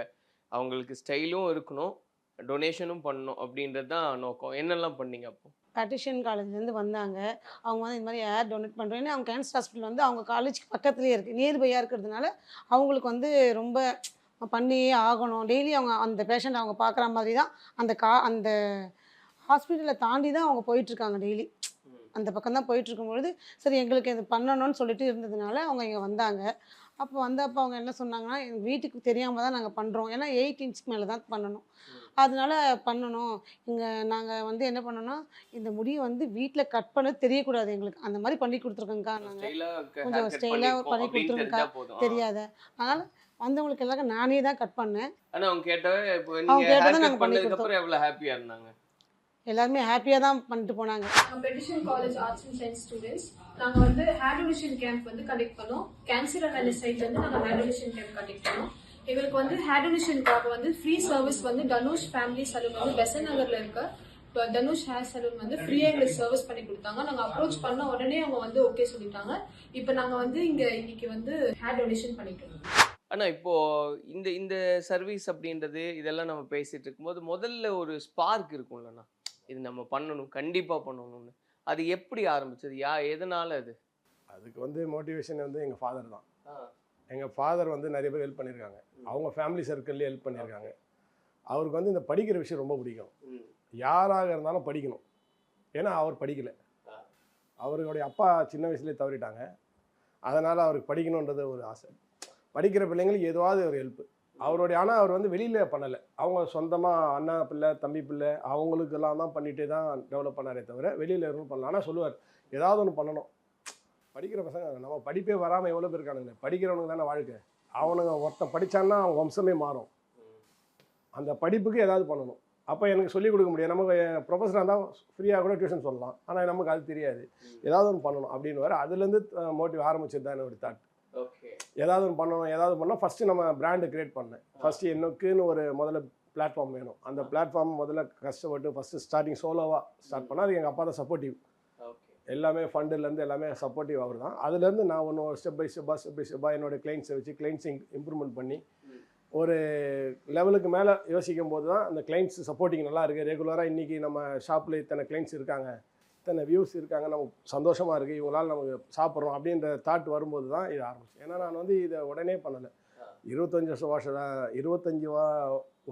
அவங்களுக்கு ஸ்டைலும் இருக்கணும் டொனேஷனும் பண்ணணும் அப்படின்றது தான் நோக்கம். என்னெல்லாம் பண்ணீங்க அப்போ? பேட்டிஷியன் காலேஜ்லேருந்து வந்தாங்க. அவங்க வந்து இந்த மாதிரி ஏர் டொனேட் பண்ணுறேன்னு அவங்க கேன்சர் ஹாஸ்பிட்டல் வந்து அவங்க காலேஜ்க்கு பக்கத்துலேயே இருக்குது நியர்பையாக இருக்கிறதுனால அவங்களுக்கு வந்து ரொம்ப பண்ணியே ஆகணும். டெய்லி அவங்க அந்த பேஷண்ட் அவங்க பார்க்குற மாதிரி தான் அந்த கா அந்த ஹாஸ்பிட்டலை தாண்டி தான் அவங்க போயிட்டுருக்காங்க டெய்லி அந்த பக்கம் தான் போயிட்டுருக்கும்பொழுது சரி எங்களுக்கு இது பண்ணணும்னு சொல்லிட்டு இருந்ததுனால அவங்க இங்கே வந்தாங்க. அப்போ வந்தப்போ அவங்க என்ன சொன்னாங்கன்னா எங்கள் வீட்டுக்கு தெரியாமல் தான் நாங்கள் பண்ணுறோம் ஏன்னா எயிட் இன்ச்சுக்கு மேலே தான் பண்ணணும். அதனால பண்ணணும். இங்கே நாங்கள் வந்து என்ன பண்ணோம்னா இந்த முடியை வந்து வீட்டில் கட் பண்ண தெரியக்கூடாது எங்களுக்கு. அந்த மாதிரி பண்ணி கொடுத்துருக்கோங்க்கா நாங்கள் கொஞ்சம் ஆ பண்ணி கொடுத்துருங்கக்கா. தெரியாத. அதனால் வந்தவங்களுக்கு எல்லாருக்கும் நானே தான் கட் பண்ணேன். ஆனா அவங்க கேட்டவே இப்போ அவங்க நீங்க கேட்டதை ஹேர் நாங்க கட் பண்ணி பண்ணதுக்கு அப்புறம் எவ்வளவு ஹாப்பியா இருந்தாங்க? எல்லாருமே ஹாப்பியாக தான் பண்ணிட்டு போனாங்க. Petition college arts and science students நாங்க வந்து ஹேர் டொனேஷன் கேம்ப் வந்து கண்டக்ட் பண்ணோம். கேன்சர் அவேர்னஸ் சைட்ல இருந்து நாங்க ஹேர் டொனேஷன் கேம்ப் கண்டக்ட் பண்ணோம். எங்களுக்கு வந்து ஹேர் டொனேஷனுக்காக வந்து ஃப்ரீ சர்வீஸ் வந்து தனுஷ் ஃபேமிலி சலூன் வந்து பெசன் நகர்ல இருக்க இப்ப தனுஷ் ஹேர் சலூன் வந்து ஃப்ரீயா எங்களுக்கு சர்வீஸ் பண்ணி கொடுத்தாங்க. நாங்க அப்ரோச் பண்ண உடனே அவங்க வந்து ஓகே சொல்லிட்டாங்க. இப்போ நாங்க வந்து இங்க இன்னைக்கு வந்து ஹேர் டொனேஷன் பண்ணிட்டு இருக்கோம். ஆனா இப்போ இந்த இந்த சர்வீஸ் அப்படின்றது இதெல்லாம் நம்ம பேசிட்டு இருக்கும்போது முதல்ல ஒரு ஸ்பார்க் இருக்கும்லண்ணா இது நம்ம பண்ணணும் கண்டிப்பா பண்ணணும்னு. அது எப்படி ஆரம்பிச்சது? யா எதனால அது? அதுக்கு வந்து மோட்டிவேஷன் வந்து எங்கள் ஃபாதர் தான். எங்கள் ஃபாதர் வந்து நிறைய பேர் ஹெல்ப் பண்ணியிருக்காங்க. அவங்க ஃபேமிலி சர்க்கிள்லேயே ஹெல்ப் பண்ணியிருக்காங்க. அவருக்கு வந்து இந்த படிக்கிற விஷயம் ரொம்ப பிடிக்கும். யாராக இருந்தாலும் படிக்கணும். ஏன்னா அவர் படிக்கலை. அவருடைய அப்பா சின்ன வயசுலேயே தவறிட்டாங்க. அதனால் அவருக்கு படிக்கணுன்றது ஒரு ஆசை. படிக்கிற பிள்ளைங்களுக்கு ஏதாவது ஒரு ஹெல்ப் அவருடைய ஆனால் அவர் வந்து வெளியில் பண்ணலை. அவங்க சொந்தமாக அண்ணா பிள்ளை தம்பி பிள்ளை அவங்களுக்கெல்லாம் தான் பண்ணிகிட்டே தான் டெவலப் பண்ணாரே தவிர வெளியில் எதுவும் பண்ணலாம் ஆனால் சொல்லுவார் ஏதாவது ஒன்று பண்ணணும். படிக்கிற பசங்க நம்ம படிப்பே வராமல் எவ்வளோ பேர் இருக்கானுங்க. படிக்கிறவனுக்கு தானே வாழ்க்கை. அவனுங்க ஒருத்தன் படித்தான்னா அவன் வம்சமே மாறும். அந்த படிப்புக்கு ஏதாவது பண்ணணும். அப்போ எனக்கு சொல்லிக் கொடுக்க முடியாது. நமக்கு ப்ரொஃபஸராக இருந்தால் ஃப்ரீயாக கூட டியூஷன் சொல்லலாம். ஆனால் நமக்கு அது தெரியாது. ஏதாவது ஒன்று பண்ணணும் அப்படின்னு வர அதுலேருந்து மோட்டிவ் ஆரம்பிச்சது தான் என்னோட தாட் ஏதாவது ஒன்று பண்ணணும் ஏதாவது பண்ணோம் ஃபஸ்ட்டு நம்ம பிராண்டு கிரியேட் பண்ணேன் ஃபஸ்ட்டு எனக்குன்னு ஒரு முதல்ல பிளாட்ஃபார்ம் வேணும். அந்த பிளாட்ஃபார்ம் முதல்ல கஷ்டப்பட்டு ஃபஸ்ட்டு ஸ்டார்டிங் சோலோவாக ஸ்டார்ட் பண்ணால் அது எங்கள் அப்பா தான் சப்போர்ட்டிவ் ஓகே. எல்லாமே ஃபண்டுலேருந்து எல்லாமே சப்போர்ட்டிவ் அவர் தான். அதுலேருந்து நான் ஒன்று ஸ்டெப் பை ஸ்டெப்பாக ஸ்டெப் பை ஸ்டெப்பாக என்னோட கிளைண்ட்ஸை வச்சு கிளைண்ட்ஸை இம்ப்ரூவ்மெண்ட் பண்ணி ஒரு லெவலுக்கு மேலே யோசிக்கும் போது தான் அந்த கிளைண்ட்ஸ் சப்போர்ட்டிங் நல்லா இருக்குது ரெகுலராக இன்றைக்கி நம்ம ஷாப்பில் இத்தனை கிளைண்ட்ஸ் இருக்காங்க. இத்தனை வியூஸ் இருக்காங்க நமக்கு சந்தோஷமாக இருக்குது இவங்களால நமக்கு சாப்பிட்றோம் அப்படின்ற தாட் வரும்போது தான் இது ஆரம்பிச்சு. ஏன்னா நான் வந்து இதை உடனே பண்ணலை. இருபத்தஞ்சி வருஷம் வருஷம் இருபத்தஞ்சி வா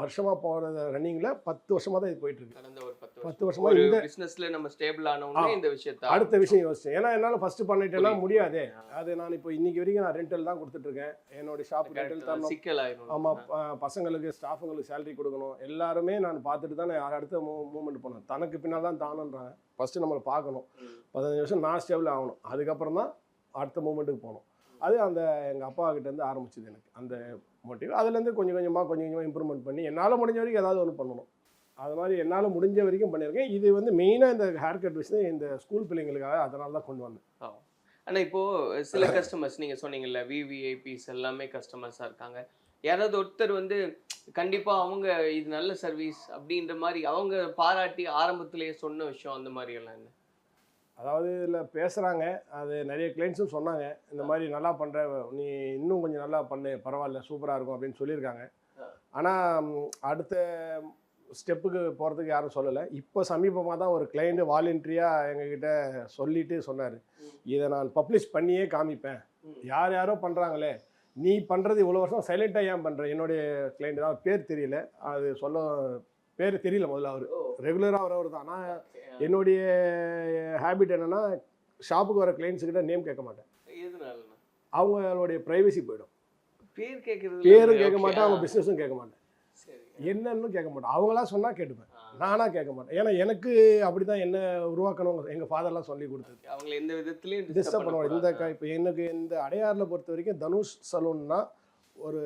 வருஷமாக போகிற ரன்னிங்கில் பத்து வருஷமாக தான் இது போயிட்டுருக்கு கடந்த ஒரு பத்து வருஷம் இந்த பிசினஸ்ல நம்ம ஸ்டேபிள் ஆனவங்க. இந்த விஷயத்த அடுத்த விஷயம் யோசிச்சேன். ஏன்னா என்னால் ஃபஸ்ட்டு பண்ணிட்டேன்னா. முடியாதே. அது நான் இப்போ இன்னைக்கு வரைக்கும் நான் ரெண்டல் தான் கொடுத்துட்ருக்கேன். என்னோட ஷாப் ரெண்டல் தரணும். சிக்கல் ஆயிரும். ஆமாம் பசங்களுக்கு ஸ்டாஃபுங்களுக்கு சேலரி கொடுக்கணும். எல்லாருமே நான் பார்த்துட்டு தான் நான் அடுத்த மூ மூவ்மெண்ட் போனேன். தனக்கு பின்னால் தான் தானுன்றாங்க. ஃபஸ்ட்டு நம்மளை பார்க்கணும். பதினஞ்சு வருஷம் நான் ஸ்டேபிள் ஆகணும். அதுக்கப்புறம் தான் அடுத்த மூமெண்ட்டுக்கு போகணும். அது அந்த எங்கள் அப்பா கிட்டேருந்து ஆரம்பிச்சது எனக்கு. அந்த மோட்டிவ் அதுலேருந்து கொஞ்சம் கொஞ்சமாக கொஞ்சம் கொஞ்சமாக இம்ப்ரூவ்மெண்ட் பண்ணி என்னால் முடிஞ்ச வரைக்கும் ஏதாவது ஒன்று பண்ணணும். அது மாதிரி என்னால் முடிஞ்ச வரைக்கும் பண்ணியிருக்கேன். இது வந்து மெயினாக இந்த ஹேர் கட் விஷயம் இந்த ஸ்கூல் பிள்ளைங்களுக்காக அதனால தான் கொண்டு வந்தேன். ஆனா இப்போ சில கஸ்டமர்ஸ் நீங்க சொன்னீங்கல்ல விவிஐபிஸ் எல்லாமே கஸ்டமர்ஸா இருக்காங்க. யாராவது ஒருத்தர் வந்து கண்டிப்பா அவங்க இது நல்ல சர்வீஸ் அப்படின்ற மாதிரி அவங்க பாராட்டி ஆரம்பத்திலேயே சொன்ன விஷயம் அந்த மாதிரி எல்லாம் என்ன? அதாவது இதில் பேசுகிறாங்க அது நிறைய கிளைண்ட்ஸும் சொன்னாங்க. இந்த மாதிரி நல்லா பண்ணுற நீ இன்னும் கொஞ்சம் நல்லா பண்ணு பரவாயில்ல சூப்பராக இருக்கும் அப்படின்னு சொல்லியிருக்காங்க. ஆனால் அடுத்த ஸ்டெப்புக்கு போகிறதுக்கு யாரும் சொல்லலை. இப்போ சமீபமாக தான் ஒரு கிளைண்ட்டு வாலண்டரியாக எங்ககிட்ட சொல்லிட்டு சொன்னார். இதை நான் பப்ளிஷ் பண்ணியே காமிப்பேன். யார் யாரோ பண்ணுறாங்களே நீ பண்ணுறது இவ்வளோ வருஷம் சைலண்ட்டாக ஏன் பண்ணுற என்னுடைய கிளைண்ட் தான். பேர் தெரியல. அது சொல்ல பேர் தெரியல முதல்ல அவர். ரெகுலராக வரவர் தான். ஆனால் என்னுடைய ஹேபிட் என்னன்னா ஷாப்புக்கு வர clients கிட்ட நேம் கேட்க மாட்டேன். அவங்களுடைய ப்ரைவசி போயிடும். பேர் கேட்கறது பேரும் கேட்க மாட்டேன். அவங்க பிஸ்னஸும் கேட்க மாட்டேன். சரி. என்னன்னு கேட்க மாட்டேன் அவங்களா சொன்னால் கேட்டுப்பேன். நானா கேட்க மாட்டேன். ஏன்னா எனக்கு அப்படி தான் என்ன உருவாக்கணும் எங்கள் ஃபாதர்லாம் சொல்லி கொடுத்தது. அவங்கள எந்த விதத்துலயும் டிஸ்டர்ப் பண்ணுவாங்க இந்த இப்போ எனக்கு இந்த அடையாறில் பொறுத்த வரைக்கும் தனுஷ் சலூன்னா ஒரு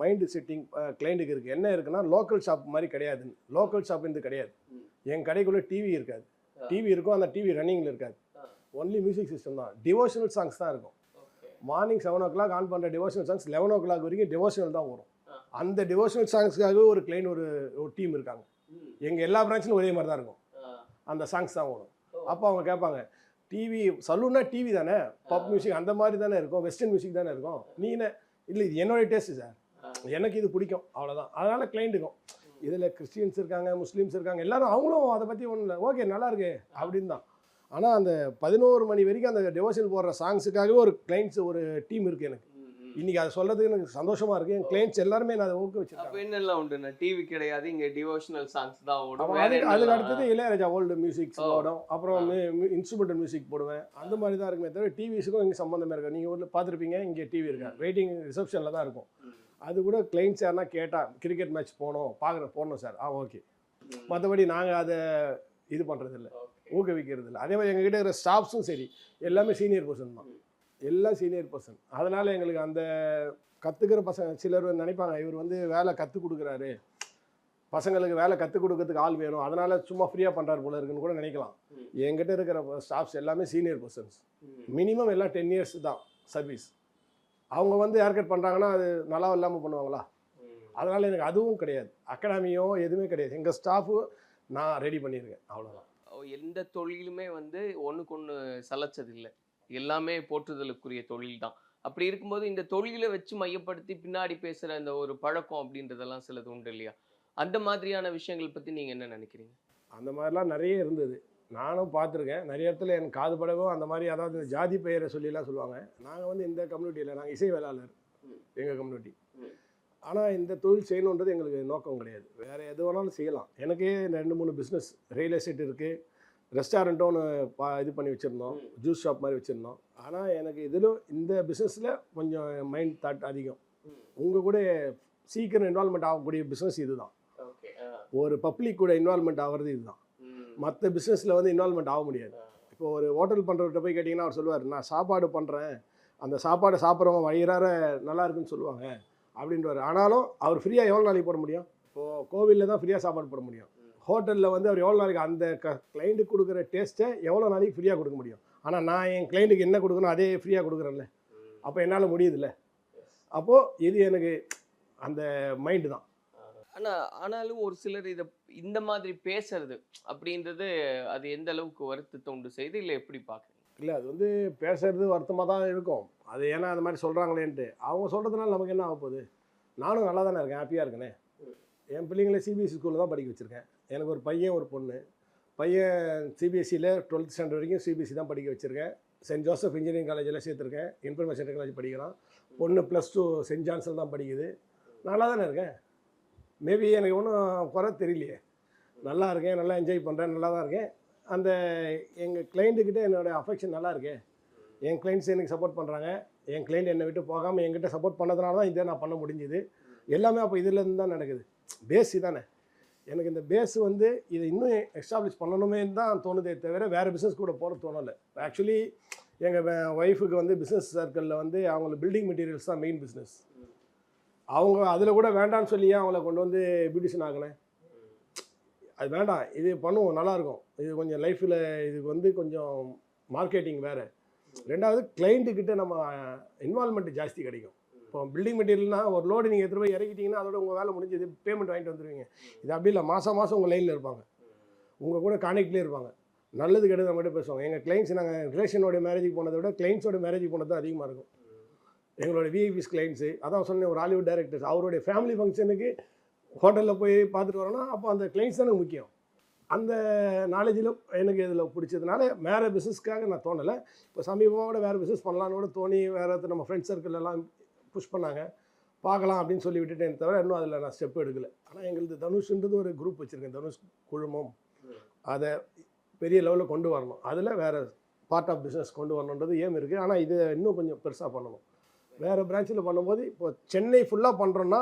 மைண்டு செட்டிங் கிளைண்ட்டுக்கு இருக்குது என்ன இருக்குன்னா லோக்கல் ஷாப் மாதிரி கிடையாது லோக்கல் ஷாப் இது கிடையாது. என் கடைக்குள்ளே டிவி இருக்காது. டிவி இருக்கும் அந்த டிவி ரன்னிங்கில் இருக்காது. ஒன்லி மியூசிக் சிஸ்டம் தான். டிவோஷனல் சாங்ஸ் தான் இருக்கும். Morning seven o'clock on பண்ணுற devotional songs eleven o'clock வரைக்கும் டிவோஷனல் தான் வரும். அந்த டிவோஷனல் சாங்ஸ்க்காகவே ஒரு கிளைண்ட் ஒரு ஒரு டீம் இருக்காங்க. எங்கள் எல்லா பிரான்ச்சிலும் ஒரே மாதிரி தான் இருக்கும். அந்த சாங்ஸ் தான் வரும் ஓ. அப்போ அவங்க கேட்பாங்க டிவி சலூன்னா டிவி தானே? பப் மியூசிக் அந்த மாதிரி தானே இருக்கும்? வெஸ்டர்ன் மியூசிக் தானே இருக்கும்? நீ என்ன? இல்லை இது என்னோட டேஸ்ட்டு சார் எனக்கு இது பிடிக்கும். அவ்வளோதான் அதனால கிளைண்ட்டுக்கும் இதில் கிறிஸ்டியன்ஸ் இருக்காங்க முஸ்லீம்ஸ் இருக்காங்க எல்லாரும் அவங்களும் அதை பற்றி ஒன்றும் இல்லை. ஓகே நல்லா இருக்கு. அப்படின்னு தான். ஆனால் அந்த பதினோரு மணி வரைக்கும் அந்த டிவோஷன் போடுற சாங்ஸுக்காகவே ஒரு கிளைண்ட்ஸ் ஒரு டீம் இருக்குது எனக்கு. இன்னைக்கு அதை சொல்கிறதுக்கு எனக்கு சந்தோஷமாக இருக்குது என் கிளைண்ட்ஸ் எல்லாருமே நான் அதை ஊக்குவிச்சிருக்கேன் என்னெல்லாம் உண்டுண்ணா டிவி கிடையாது இங்க டிவோஷனல் சாங்ஸ் தான் ஓடும். அதுக்கு? அடுத்தது இளையராஜா ஓல்டு மியூசிக்ஸ் ஓ. போடும் அப்புறம் இன்ஸ்ட்ருமெண்டல் மியூசிக் போடுவேன். அந்த மாதிரி தான் இருக்குமே தவிர டிவிஸுக்கும் இங்கே சம்மந்தமே இருக்கு நீங்கள் ஊரில் பார்த்துருப்பீங்க இங்கே டிவி இருக்கா? வெயிட்டிங் ரிசப்ஷனில் தான் இருக்கும். அது கூட கிளைண்ட்ஸ் யாருன்னா கேட்டால் கிரிக்கெட் மேட்ச் போகணும் பார்க்குறேன் போடணும் சார். ஆ ஓகே. மற்றபடி நாங்கள் அதை இது பண்ணுறது இல்லை Okay. ஊக்குவிக்கிறது இல்லை அதே மாதிரி எங்ககிட்ட இருக்கிற ஸ்டாஃப்ஸும் சரி. எல்லாமே சீனியர் பர்சன் தான். எல்லாம் சீனியர் பர்சன் அதனால் எங்களுக்கு அந்த கற்றுக்கிற பசங்க சிலர் நினைப்பாங்க இவர் வந்து வேலை கற்றுக் கொடுக்குறாரு. பசங்களுக்கு வேலை கற்றுக் கொடுக்கறதுக்கு ஆள் வேணும். அதனால சும்மா ஃப்ரீயாக பண்ணுறாரு போல இருக்குன்னு கூட நினைக்கலாம். என்கிட்ட இருக்கிற ஸ்டாஃப்ஸ் எல்லாமே சீனியர் பர்சன்ஸ். மினிமம் எல்லாம் டென் இயர்ஸ் தான் சர்வீஸ் அவங்க வந்து ஹேர் கட் பண்ணுறாங்கன்னா அது நல்லா இல்லாமல் பண்ணுவாங்களா. அதனால் எனக்கு அதுவும் கிடையாது. அகாடமியோ எதுவுமே கிடையாது. எங்கள் ஸ்டாஃபு நான் ரெடி பண்ணியிருக்கேன். அவ்வளோதான் எந்த தொழிலுமே வந்து ஒண்ணுக்கு ஒண்ணு சலைச்சது இல்லை எல்லாமே போற்றுதலுக்குரிய தொழில் தான். அப்படி இருக்கும்போது இந்த தொழிலை வச்சு மையப்படுத்தி பின்னாடி பேசுகிற இந்த ஒரு பழக்கம் அப்படின்றதெல்லாம் சிலது உண்டு இல்லையா? அந்த மாதிரியான விஷயங்கள் பற்றி நீங்கள் என்ன நினைக்கிறீங்க? அந்த மாதிரிலாம் நிறைய இருந்தது. நானும் பார்த்துருக்கேன். நிறைய இடத்துல எனக்கு காது படவும் அந்த மாதிரி அதாவது இந்த ஜாதி பெயரை சொல்லிலாம் சொல்லுவாங்க. நாங்கள் வந்து இந்த கம்யூனிட்டியில் நாங்கள் இசை வேளாளர் எங்கள் கம்யூனிட்டி ஆனால் இந்த தொழில் செய்யணுன்றது எங்களுக்கு நோக்கம் கிடையாது. வேறு எது வேணாலும் செய்யலாம். எனக்கே ரெண்டு மூணு பிஸ்னஸ் ரியல் எஸ்டேட் இருக்குது ரெஸ்டாரண்ட்டும் பா இது பண்ணி வச்சுருந்தோம். ஜூஸ் ஷாப் மாதிரி வச்சுருந்தோம். ஆனால் எனக்கு இதிலும் இந்த பிஸ்னஸில் கொஞ்சம் மைண்ட் தாட் அதிகம். உங்கள் கூட சீக்கிரம் இன்வால்மெண்ட் ஆகக்கூடிய பிஸ்னஸ் இதுதான். ஓகே ஒரு பப்ளிக் கூட இன்வால்மெண்ட் ஆகிறது இதுதான். மற்ற பிஸ்னஸில் வந்து இன்வால்மெண்ட் ஆக முடியாது. இப்போ ஒரு ஹோட்டல் பண்ணுறவர்கிட்ட போய் கேட்டிங்கன்னா அவர் சொல்லுவார் நான் சாப்பாடு பண்ணுறேன் அந்த சாப்பாடை சாப்பிட்றவங்க வயிறார நல்லா இருக்குன்னு சொல்லுவாங்க. அப்படின்றவர் ஆனாலும் அவர் ஃப்ரீயாக எவ்வளோ நாளைக்கு போட முடியும்? இப்போது கோவிலில் தான் ஃப்ரீயாக சாப்பாடு போட முடியும். ஹோட்டலில் வந்து அவர் எவ்வளோ நாளைக்கு அந்த க கிளைண்ட்டுக்கு கொடுக்குற டேஸ்ட்டை எவ்வளோ நாளைக்கு ஃப்ரீயாக கொடுக்க முடியும்? ஆனால் நான் என் கிளைண்ட்டுக்கு என்ன கொடுக்கணும் அதே ஃப்ரீயாக கொடுக்குறேன்ல. அப்போ என்னால் முடியுதுல்ல. அப்போது இது எனக்கு அந்த மைண்டு தான். ஆனா ஆனாலும் ஒரு சிலர் இத இந்த மாதிரி பேசுறது அப்படின்றது அது எந்த அளவுக்கு வருத்தத்தை உண்டு செய்து இல்ல எப்படி பாக்குறீங்க? இல்லை அது வந்து பேசுறது வருத்தமாக தான் இருக்கும். அது ஏன்னா அந்த மாதிரி சொல்கிறாங்களேன்ட்டு அவங்க சொல்கிறதுனால நமக்கு என்ன ஆக போகுது நானும் நல்லா தானே இருக்கேன் ஹாப்பியாக இருக்கேனே. என் பிள்ளைங்களை சிபிஎஸ்சி ஸ்கூலில் தான் படிக்க வச்சுருக்கேன். எனக்கு ஒரு பையன் ஒரு பொண்ணு. பையன் சிபிஎஸ்சியில் டுவெல்த் ஸ்டாண்டர்ட் வரைக்கும் சிபிஎஸ்சி தான் படிக்க வச்சுருக்கேன். சென்ட் ஜோசப் இன்ஜினியரிங் காலேஜில் சேர்த்துருக்கேன். இன்ஃபர்மேஷன் டெக்னாலஜி படிக்கிறான். பொண்ணு ப்ளஸ் டூ சென்ட் ஜான்சன் தான் படிக்குது. நல்லா தானே இருக்கேன் மேபி எனக்கு ஒன்றும் குறை தெரியலையே. நல்லா இருக்கேன் நல்லா என்ஜாய் பண்ணுறேன் நல்லா தான் இருக்கேன். அந்த எங்கள் கிளைண்ட்டுக்கிட்ட என்னோடய அஃபெக்ஷன் நல்லா இருக்கேன் என் கிளைண்ட்ஸ் எனக்கு சப்போர்ட் பண்ணுறாங்க என் கிளைண்ட் என்னை விட்டு போகாமல் என்கிட்ட சப்போர்ட் பண்ணதுனால தான் இதை நான் பண்ண முடிஞ்சுது. எல்லாமே அப்போ இதுலேருந்து தான் நடக்குது. பேஸ் தானே. எனக்கு இந்த பேஸ் வந்து இதை இன்னும் எஸ்டாப்ளிஷ் பண்ணணுமே தான் தோணுதே தவிர வேறு பிஸ்னஸ் கூட போகிற தோணலை. ஆக்சுவலி எங்கள் ஒய்ஃபுக்கு வந்து பிஸ்னஸ் சர்க்கிளில் வந்து அவங்களுக்கு பில்டிங் மெட்டீரியல்ஸ் தான் மெயின் பிஸ்னஸ் அவங்க அதில் கூட வேண்டாம்னு சொல்லி அவங்கள கொண்டு வந்து பியூட்டிஷன் ஆகினேன் அது வேண்டாம் இது பண்ணுவோம் நல்லாயிருக்கும் இது கொஞ்சம் லைஃப்பில் இதுக்கு வந்து கொஞ்சம் மார்க்கெட்டிங் வேறு. ரெண்டாவது கிளைண்ட்டுக்கிட்ட நம்ம இன்வால்மெண்ட் ஜாஸ்தி கிடைக்கும். இப்போ பில்டிங் மெட்டீரியல்னா ஒரு லோடு நீங்கள் எடுத்துகிட்டு போய் இறக்கிட்டீங்கன்னா அதோட உங்கள் வேலை முடிஞ்சது. பேமெண்ட் வாங்கிட்டு வந்துடுவீங்க இது அப்படி இல்லை. மாதம் மாதம் உங்கள் லைனில் இருப்பாங்க. உங்கள் கூட கான்டெக்ட்லேயே இருப்பாங்க. நல்லது கெட்டது மட்டும் பேசுவாங்க. எங்கள் கிளைண்ட்ஸ் நாங்கள் ரிலேஷனோட மேரேஜுக்கு போனதை விட கிளைண்ட்ஸோட மேரேஜுக்கு போனது தான் அதிகமாக இருக்கும். எங்களோட விஐபிஸ் கிளைண்ட்ஸு அதான் சொன்னேன் ஒரு ஹாலிவுட் டேரக்டர்ஸ் அவருடைய ஃபேமிலி ஃபங்க்ஷனுக்கு ஹோட்டலில் போய் பார்த்துட்டு வரோன்னா அப்போ அந்த கிளைண்ட்ஸ் தானே முக்கியம். அந்த நாலேஜில் எனக்கு இதில் பிடிச்சதுனால வேறு பிஸ்னஸ்க்காக நான் தோணலை. இப்போ சமீபமாக கூட வேறு பிஸ்னஸ் பண்ணலான்னு கூட தோணி வேறு நம்ம ஃப்ரெண்ட்ஸ் சர்க்கிள் எல்லாம் புஷ் பண்ணாங்க. பார்க்கலாம் அப்படின்னு சொல்லி விட்டுட்டேன் தவிர இன்னும் அதில் நான் ஸ்டெப் எடுக்கலை. ஆனால் எங்களுக்கு தனுஷ்ன்றது ஒரு குரூப் வச்சுருக்கேன். தனுஷ் குழுமம். அதை பெரிய லெவலில் கொண்டு வரணும். அதில் வேறு பார்ட் ஆஃப் பிஸ்னஸ் கொண்டு வரணுன்றது ஏம் இருக்குது ஆனால் இதை இன்னும் கொஞ்சம் பெருசாக பண்ணணும். வேறு பிரான்ச்சில் பண்ணும்போது இப்போ சென்னை ஃபுல்லாக பண்ணுறோன்னா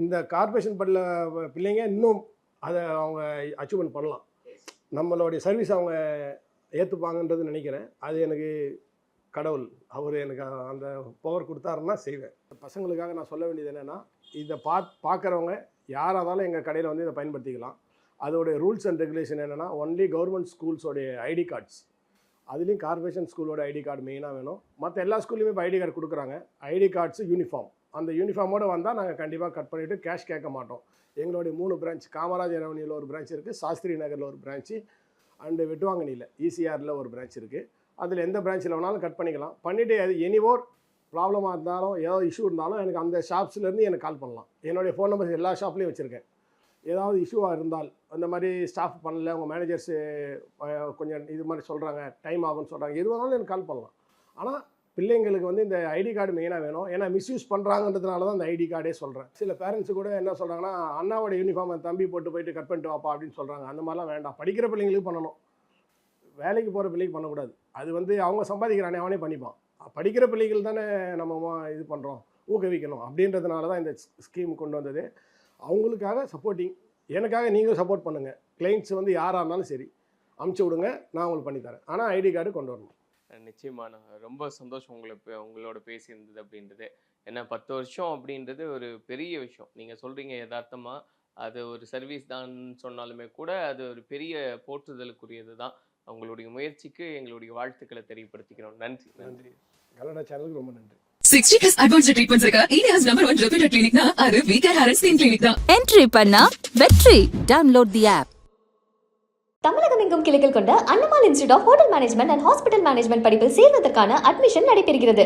இந்த கார்பரேஷன் படில பிள்ளைங்க இன்னும் அதை அவங்க அச்சீவ்மெண்ட் பண்ணலாம். நம்மளுடைய சர்வீஸ் அவங்க ஏற்றுப்பாங்கன்றது நினைக்கிறேன். அது எனக்கு கடவுள் அவர் எனக்கு அந்த பவர் கொடுத்தாருன்னா செய்வேன். பசங்களுக்காக நான் சொல்ல வேண்டியது என்னென்னா இதை பா பார்க்குறவங்க யாராக இருந்தாலும் எங்கள் கடையில் வந்து இதை பயன்படுத்திக்கலாம். அதோடைய ரூல்ஸ் அண்ட் ரெகுலேஷன் என்னென்னா ஒன்லி கவர்மெண்ட் ஸ்கூல்ஸோடைய ஐடி கார்ட்ஸ் அதுலேயும் கார்பரேஷன் ஸ்கூலோட ஐடி கார்டு மெயினாக வேணும். மற்ற எல்லா ஸ்கூல்லையுமே இப்போ ஐடி கார்டு கொடுக்குறாங்க. ஐடி கார்ட்ஸு யூனிஃபார்ம் அந்த யூனிஃபார்மோடு வந்தால் நாங்கள் கண்டிப்பாக கட் பண்ணிவிட்டு கேஷ் கேட்க மாட்டோம். எங்களுடைய மூணு பிரான்ச் காமராஜர் அவனியில் ஒரு பிரான்ச் இருக்குது சாஸ்திரி நகரில் ஒரு பிரான்ச்சு அண்டு வெட்டுவாங்கனியில் ஈசிஆரில் ஒரு பிரான்ச் இருக்குது அதில் எந்த பிரான்ச்சில் வேணாலும் கட் பண்ணிக்கலாம். பண்ணிவிட்டு அது எனிவோர் ப்ராப்ளமாக இருந்தாலும் ஏதாவது இஷ்யூ இருந்தாலும் எனக்கு அந்த ஷாப்ஸ்லேருந்து எனக்கு கால் பண்ணலாம். என்னுடைய ஃபோன் நம்பர்ஸ் எல்லா ஷாப்லேயும் வச்சுருக்கேன். ஏதாவது இஷ்யூவாக இருந்தால் அந்த மாதிரி ஸ்டாஃப் பண்ணல உங்கள் மேனேஜர்ஸு கொஞ்சம் இது மாதிரி சொல்கிறாங்க டைம் ஆகும்னு சொல்கிறாங்க எது வேணாலும் எனக்கு கால் பண்ணலாம். ஆனால் பிள்ளைங்களுக்கு வந்து இந்த ஐடி கார்டு மெயினாக வேணும். ஏன்னா மிஸ்யூஸ் பண்ணுறாங்கன்றதுனால தான் அந்த ஐடி கார்டே சொல்கிறேன் சில பேரண்ட்ஸ் கூட என்ன சொல்கிறாங்கன்னா அண்ணாவோட யூனிஃபார்ம் தம்பி போட்டு போயிட்டு கட் பண்ணிட்டு வாப்பா அப்படின்னு சொல்கிறாங்க அந்த மாதிரிலாம் வேண்டாம். படிக்கிற பிள்ளைங்களுக்கு பண்ணணும். வேலைக்கு போகிற பிள்ளைக்கு பண்ணக்கூடாது. அது வந்து அவங்க சம்பாதிக்கிறானே அவனே பண்ணிப்பான். படிக்கிற பிள்ளைகள் தானே நம்ம இது பண்ணுறோம் ஊக்குவிக்கணும் அப்படின்றதுனால தான் இந்த ஸ்கீம் கொண்டு வந்தது. அவங்களுக்காக சப்போர்ட்டிங் எனக்காக நீங்களும் சப்போர்ட் பண்ணுங்கள் கிளைண்ட்ஸ் வந்து யாராக இருந்தாலும் சரி அமுச்சு விடுங்க நான் உங்களுக்கு பண்ணித்தரேன் ஆனால் ஐடி கார்டு கொண்டு வரணும். நிச்சயமாக நான் ரொம்ப சந்தோஷம் உங்களை பே- உங்களோட பேசியிருந்தது அப்படின்றது. ஏன்னா பத்து வருஷம் அப்படின்றது ஒரு பெரிய விஷயம். நீங்கள் சொல்கிறீங்க யதார்த்தமாக அது ஒரு சர்வீஸ் தான் சொன்னாலுமே கூட அது ஒரு பெரிய போற்றுதலுக்குரியது தான். உங்களுடைய முயற்சிக்கு எங்களுடைய வாழ்த்துக்களை தெரியப்படுத்திக்கிறோம். நன்றி நன்றி. கன்னடா சேனலுக்கு ரொம்ப நன்றி. சிக்ஸ்டி பிளஸ் அட்வான்ஸ்ட் ட்ரீட்மெண்ட்ஸ் இருக்க இந்தியாஸ் நம்பர் ஒன் ரெப்யூட்டட் கிளினிக்னா அது ஸ்கின் கிளினிக் தான் என்ட்ரி பண்ணா வெற்றி டவுன்லோட் தி ஆப் தமிழகம் எங்கும் கிளைகள் கொண்ட Annamal institute of hotel management and hospital management படிப்பில் சேர்வதற்கான அட்மிஷன் நடைபெறுகிறது.